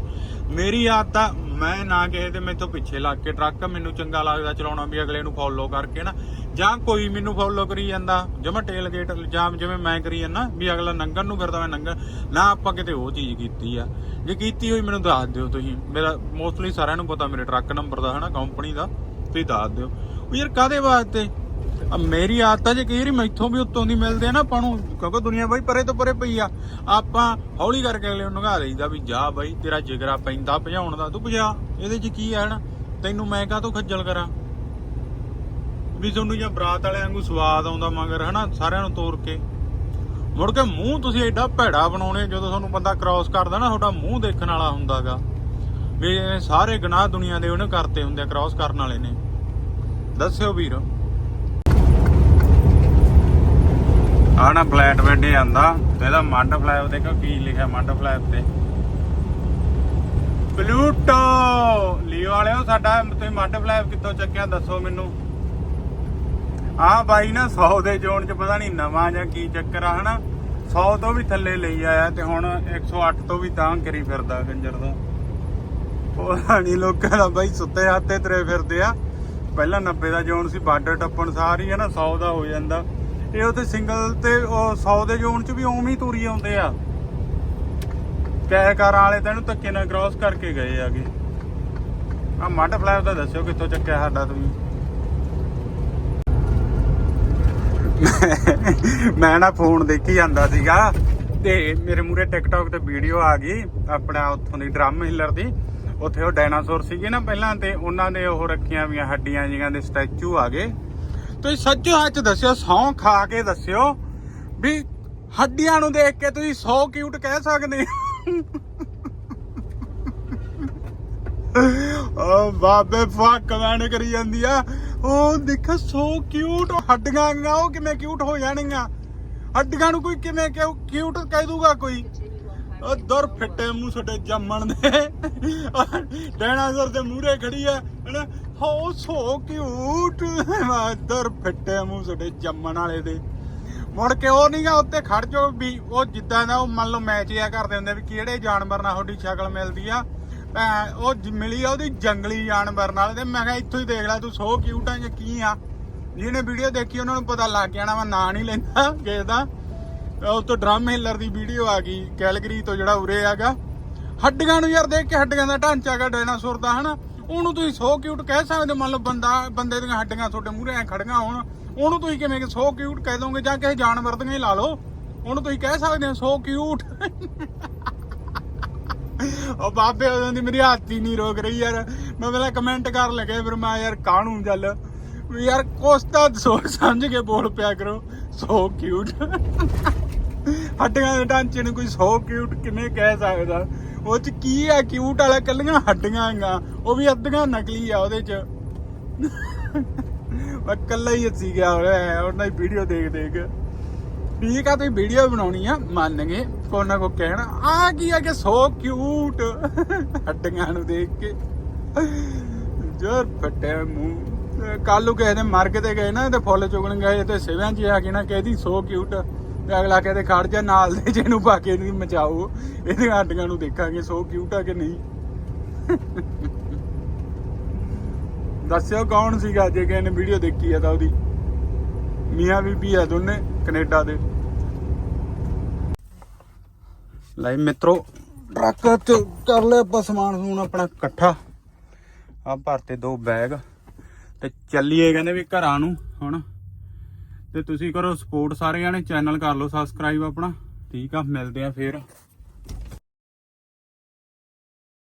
ਮੇਰੀ ਆਦਤ ਆ ਮੈਂ ਨਾ ਕਿਸੇ ਦੇ ਮੈਥੋਂ ਪਿੱਛੇ ਲੱਗ ਕੇ ਟਰੱਕ ਮੈਨੂੰ ਚੰਗਾ ਲੱਗਦਾ ਚਲਾਉਣਾ ਵੀ ਅਗਲੇ ਨੂੰ ਫੋਲੋ ਕਰਕੇ ਨਾ। ਜਾਂ ਕੋਈ ਮੈਨੂੰ ਫੋਲੋ ਕਰੀ ਜਾਂਦਾ ਜਿਵੇਂ ਟੇਲ ਗੇਟ ਜਾਂ ਜਿਵੇਂ ਮੈਂ ਕਰੀ ਜਾਂਦਾ, ਵੀ ਅਗਲਾ ਨੰਗਣ ਨੂੰ ਫਿਰਦਾ, ਮੈਂ ਨੰਗਣ, ਨਾ ਆਪਾਂ ਕਿਤੇ ਉਹ ਚੀਜ਼ ਕੀਤੀ ਆ। ਜੇ ਕੀਤੀ ਹੋਈ ਮੈਨੂੰ ਦੱਸ ਦਿਓ ਤੁਸੀਂ। ਮੇਰਾ ਮੋਸਟਲੀ ਸਾਰਿਆਂ ਨੂੰ ਪਤਾ, ਮੇਰੇ ਟਰੱਕ ਨੰਬਰ ਦਾ ਹਨਾ ਕੰਪਨੀ ਦਾ, ਤੁਸੀਂ ਦੱਸ ਦਿਓ। ਉਹ ਯਾਰ ਕਾਦੇ ਵਾਸਤੇ? ਮੇਰੀ ਆਦਤ ਆ ਜੇ ਕਈ ਵਾਰੀ ਮੈਥੋਂ ਵੀ ਉੱਤੋਂ ਦੀ ਮਿਲਦੇ ਆ ਨਾ, ਆਪਾਂ ਨੂੰ ਕਿਉਂਕਿ ਦੁਨੀਆ ਬਾਈ ਪਰੇ ਤੋਂ ਪਰੇ ਪਈ ਆ। ਆਪਾਂ ਹੌਲੀ ਕਰਕੇ ਅਗਲੇ ਨੂੰ ਨਗਾ ਦੇਈਦਾ ਵੀ ਜਾ ਬਾਈ, ਤੇਰਾ ਜਿਗਰਾ ਪੈਂਦਾ ਭਜਾਉਣ ਦਾ, ਤੂੰ ਭਜਾ। ਇਹਦੇ 'ਚ ਕੀ ਆ ਹਨਾ? ਤੈਨੂੰ ਮੈਂ ਕਾਹ ਤੋਂ ਖੱਜਲ ਕਰਾਂ? ਵੀ ਤੁਹਾਨੂੰ ਜਾਂ ਬਰਾਤ ਵਾਲਿਆਂ ਵਾਂਗੂ ਸਵਾਦ ਆਉਂਦਾ ਮਗਰ, ਹਨਾ? ਸਾਰਿਆਂ ਨੂੰ ਤੋੜ ਕੇ। ਮੁੜ ਕੇ ਮੂੰਹ ਤੁਸੀਂ ਐਡਾ ਭੈੜਾ ਬਣਾਉਣੇ, ਜਦੋਂ ਤੁਹਾਨੂੰ ਬੰਦਾ ਕ੍ਰਾਸ ਕਰਦਾ ਨਾ, ਤੁਹਾਡਾ ਮੂੰਹ ਦੇਖਣ ਵਾਲਾ ਹੁੰਦਾਗਾ। ਵੀ ਸਾਰੇ ਗੁਨਾਹ ਦੁਨੀਆ ਦੇ ਉਹਨੇ ਕਰਤੇ ਹੁੰਦੇ ਆ ਕ੍ਰਾਸ ਕਰਨ ਵਾਲੇ ਨੇ। ਦੱਸਿਓ ਵੀਰ। ਆ ਨਾ ਫਲੈਟ ਬੈੱਡ ਆਂਦਾ, ਤੇ ਇਹਦਾ ਮੱਡ ਫਲੈਪ ਦੇਖੋ ਕੀ ਲਿਖਿਆ ਮੱਡ ਫਲੈਪ ਤੇ। ਪਲੂਟੋ ਲੀਓ ਵਾਲਿਓ, ਸਾਡਾ ਤੁਸੀਂ ਮੱਡ ਫਲੈਪ ਕਿੱਥੋਂ ਚੱਕਿਆ, ਦੱਸੋ ਮੈਨੂੰ। ਆ ਬਾਈ ਨਾ 100 ਦੇ ਜ਼ੋਨ ਚ ਪਤਾ ਨਹੀਂ ਨਵਾਂ ਜਾਂ ਕੀ ਚੱਕਰ ਆ, ਹਨਾ? 100 ਤੋਂ ਵੀ ਥੱਲੇ ਲਈ ਆਇਆ ਤੇ ਹੁਣ 108 ਤੋਂ ਵੀ ਤਾਂ ਕਰੀ ਫਿਰਦਾ ਗੰਜਰ ਦਾ। ਪਤਾ ਨਹੀਂ ਲੋਕਾਂ ਦਾ ਬਾਈ ਸੁੱਤੇ ਹੱਥੇ ਤਰੇ ਫਿਰਦੇ ਆ। ਪਹਿਲਾਂ 90 ਦਾ ਜ਼ੋਨ ਸੀ, ਬਾਰਡਰ ਟੱਪਣ ਸਾਰੀ ਹੈ ਨਾ 100 ਦਾ ਹੋ ਜਾਂਦਾ। ਇਹ ਉਹਦੇ ਸਿੰਗਲ ਤੇ ਉਹ 100 ਦੇ ਜ਼ੋਨ ਚ ਵੀ ਉਵੇਂ ਹੀ ਤੁਰੀ ਆਉਂਦੇ ਆ। ਕੈ ਕਾਰਾਂ ਵਾਲੇ ਤਾਂ ਇਹਨੂੰ ਧੱਕੇ ਨਾਲ ਕ੍ਰਾਸ ਕਰਕੇ ਗਏ ਆਗੇ। ਆ ਮੱਡ ਫਲੈਪ ਦਾ ਦੱਸਿਓ ਕਿੱਥੋਂ ਚੱਕਿਆ ਸਾਡਾ ਤੁਸੀਂ। ਮੈਂ ਨਾ ਫੋਨ ਦੇਖੀ ਜਾਂਦਾ ਸੀਗਾ ਤੇ ਮੇਰੇ ਮੂਰੇ ਟਿਕਟੌਕ ਤੇ ਵੀਡੀਓ ਆ ਗਈ, ਆਪਣਾ ਉੱਥੋਂ ਦੀ ਡਰਮ ਹਿੱਲਰ ਦੀ। ਉੱਥੇ ਉਹ ਡਾਇਨਾਸੌਰ ਸੀਗੇ ਨਾ ਪਹਿਲਾਂ ਤੇ ਉਹਨਾਂ ਨੇ ਉਹ ਰੱਖੀਆਂ ਵੀਆਂ ਹੱਡੀਆਂ ਜਿਹੀਆਂ ਦੇ ਸਟੈਚੂ ਆ ਗਏ। ਤੁਸੀਂ ਸੱਚੋ ਸੱਚ ਦੱਸਿਓ, ਸੌਂ ਖਾ ਕੇ ਦੱਸਿਓ ਵੀ ਹੱਡੀਆਂ ਨੂੰ ਦੇਖ ਕੇ ਤੁਸੀਂ 100 ਕਿਊਟ ਕਹਿ ਸਕਦੇ ਹੋ। ਓ ਬਾਬੇ ਫੱਕ ਕਮੈਂਟ ਕਰੀ ਜਾਂਦੀ ਆ। ਉਹ ਦੇਖ, ਸੋ ਕਿਊਟ ਹੱਡੀਆਂ ਆ ਉਹ ਕਿਵੇਂ ਕਿਊਟ ਹੋ ਜਾਣਗੀਆਂ? ਹੱਡੀਆਂ ਨੂੰ ਕੋਈ ਕਿਵੇਂ ਕਿਊਟ ਕਹਿ ਦੂਗਾ ਕੋਈ? ਉਹ ਦਰ ਫਿੱਟੇ ਮੂੰਹ ਛੋਟੇ ਜੰਮਣ ਦੇ। ਡਾਇਨਾਸੌਰ ਦੇ ਮੂਹਰੇ ਖੜੀ ਆ, ਹਨਾ? ਹੋ, ਸੋ ਕਿਊਟ ਦਰ ਫਿੱਟੇ ਮੂੰਹ ਛੋਟੇ ਜੰਮਣ ਵਾਲੇ ਦੇ। ਮੁੜ ਕੇ ਉਹ ਨਹੀਂਗਾ ਉੱਤੇ ਖੜ ਜੋ ਵੀ ਉਹ ਜਿੱਦਾਂ ਦਾ ਉਹ ਮੰਨ ਲਓ ਮੈਚ ਆ ਕਰਦੇ ਹੁੰਦੇ ਵੀ ਕਿਹੜੇ ਜਾਨਵਰ ਨਾਲ ਤੁਹਾਡੀ ਸ਼ਕਲ ਮਿਲਦੀ ਆ। ਭੈਣ ਉਹ ਜ- ਮਿਲੀ ਆ ਉਹਦੀ ਜੰਗਲੀ ਜਾਨਵਰ ਨਾਲ ਤੇ ਮੈਂ ਕਿਹਾ ਇੱਥੋਂ ਹੀ ਦੇਖ ਲੈ ਤੂੰ ਸੋ ਕਿਊਟ ਆ ਜਾਂ ਕੀ ਆ। ਜਿਹਨੇ ਵੀਡੀਓ ਦੇਖੀ ਉਹਨਾਂ ਨੂੰ ਪਤਾ ਲੱਗ ਜਾਣਾ ਮੈਂ ਨਾਂ ਨਹੀਂ ਲੈਂਦਾ ਕਿਸੇ ਦਾ। ਉਹ ਤੋਂ ਡਰਮ ਹਿੱਲਰ ਦੀ ਵੀਡੀਓ ਆ ਗਈ, ਕੈਲਗਰੀ ਤੋਂ ਜਿਹੜਾ ਉਰੇ ਹੈਗਾ। ਹੱਡੀਆਂ ਨੂੰ ਯਾਰ ਦੇਖ ਕੇ ਹੱਡੀਆਂ ਦਾ ਢਾਂਚਾ ਹੈਗਾ ਡਾਇਨਾਸੌਰ ਦਾ ਹਨਾ? ਉਹਨੂੰ ਤੁਸੀਂ ਸੋ ਕਿਊਟ ਕਹਿ ਸਕਦੇ ਹੋ। ਮੰਨ ਲਓ ਬੰਦਾ, ਬੰਦੇ ਦੀਆਂ ਹੱਡੀਆਂ ਤੁਹਾਡੇ ਮੂਹਰੇ ਐ ਖੜੀਆਂ ਹੋਣ, ਉਹਨੂੰ ਤੁਸੀਂ ਕਿਵੇਂ ਕਿ ਸੋ ਕਿਊਟ ਕਹਿ ਦੋਗੇ ਜਾਂ ਕਿਸੇ ਜਾਨਵਰ ਦੀਆਂ ਹੀ ਲਾ ਲਓ। ਉਹਨੂੰ ਤੁਸੀਂ ਕਹਿ ਸਕਦੇ ਹੋ ਸੋ ਕਿਊਟ ਉਹ ਬਾਬੇ ਉਹਨਾਂ ਦੀ ਮੇਰੀ ਹੱਥ ਹੀ ਨਹੀਂ ਰੋਕ ਰਹੀ ਯਾਰ। ਮੈਂ ਪਹਿਲਾਂ ਕਮੈਂਟ ਕਰ ਲਗੇ ਫਿਰ ਮੈਂ ਯਾਰ, ਕਾਹਨੂੰ ਜਲ? ਯਾਰ, ਕੁਛ ਸੋਚ ਸਮਝ ਕੇ ਬੋਲ ਪਿਆ ਕਰੋ, ਸੋ ਕਿਊਟ ਹੱਡੀਆਂ ਦੇ ਢਾਂਚੇ ਨੂੰ ਕੋਈ ਸੋ ਕਿਊਟ ਕਿਵੇਂ ਕਹਿ ਸਕਦਾ? ਉਹ ਚ ਕੀ ਆ ਕਿਊਟ ਵਾਲਾ ਕੱਲੀਆਂ ਹੱਡੀਆਂ ਆ ਉਹ ਵੀ ਅੱਧੀਆਂ ਨਕਲੀ ਆ ਉਹਦੇ ਚ। ਮੈਂ ਕੱਲਾ ਹੀ ਹੱਸੀ ਗਿਆ ਹੋਇਆ ਉਹਨਾਂ ਦੀ ਵੀਡੀਓ ਦੇਖ ਦੇਖ ਠੀਕ ਆ, ਤੁਸੀਂ ਵੀਡੀਓ ਬਣਾਉਣੀ ਆ, ਮੰਨ ਗਏ ਕੋਈ ਨਾ ਕੋ ਕਹਿਣਾ, ਆ ਕੀ ਆ ਕਿ ਸੋ ਕਿਊਟ ਹੱਡੀਆਂ ਨੂੰ ਦੇਖ ਕੇ। ਜਰ ਫਟੇ ਮੂੰਹ। ਕੱਲ ਕਿਸੇ ਦੇ ਮਰ ਕੇ ਤੇ ਗਏ ਨਾ ਤੇ ਫੁੱਲ ਚੁਗਣ ਗਏ, ਤੇ ਸਿਵਿਆਂ 'ਚ ਆ ਕੇ ਨਾ ਕਹਿਦੀ ਸੋ ਕਿਊਟ ਤੇ ਅਗਲਾ ਕਹਿੰਦੇ, ਖੜ ਜਾ ਨਾਲ ਦੇ, ਜਿਹਨੂੰ ਪਾ ਕੇ ਇਹਦੀ ਮਚਾਓ। ਇਹਦੀਆਂ ਹੱਡੀਆਂ ਨੂੰ ਦੇਖਾਂਗੇ ਸੋ ਕਿਊਟ ਆ ਕਿ ਨਹੀਂ? ਦੱਸਿਓ ਕੌਣ ਸੀਗਾ, ਜੇ ਕਿਸੇ ਨੇ ਵੀਡੀਓ ਦੇਖੀ ਆ ਤਾਂ ਉਹਦੀ। ਮੀਆਂ ਬੀਬੀ ਆ ਦੋਨੇ ਕੈਨੇਡਾ ਦੇ। ਲੈ ਮਿੱਤਰੋ, ਟਰੱਕ ਚ ਕਰ ਲਿਆ ਆਪਾਂ ਸਮਾਨ, ਸਮੂਨ ਆਪਣਾ ਇਕੱਠਾ। ਆ ਭਰਤੇ ਦੋ ਬੈਗ। ਤੇ ਚੱਲੀਏ ਕਹਿੰਦੇ ਵੀ ਘਰਾਂ ਨੂੰ ਹੁਣ ਤੇ ਤੁਸੀਂ ਕਰੋ ਸਪੋਰਟ ਸਾਰੇ ਜਾਣੇ ਚੈਨਲ ਕਰ ਲਓ ਸਬਸਕ੍ਰਾਈਬ ਆਪਣਾ। ਠੀਕ ਆ, ਮਿਲਦੇ ਆ ਫੇਰ।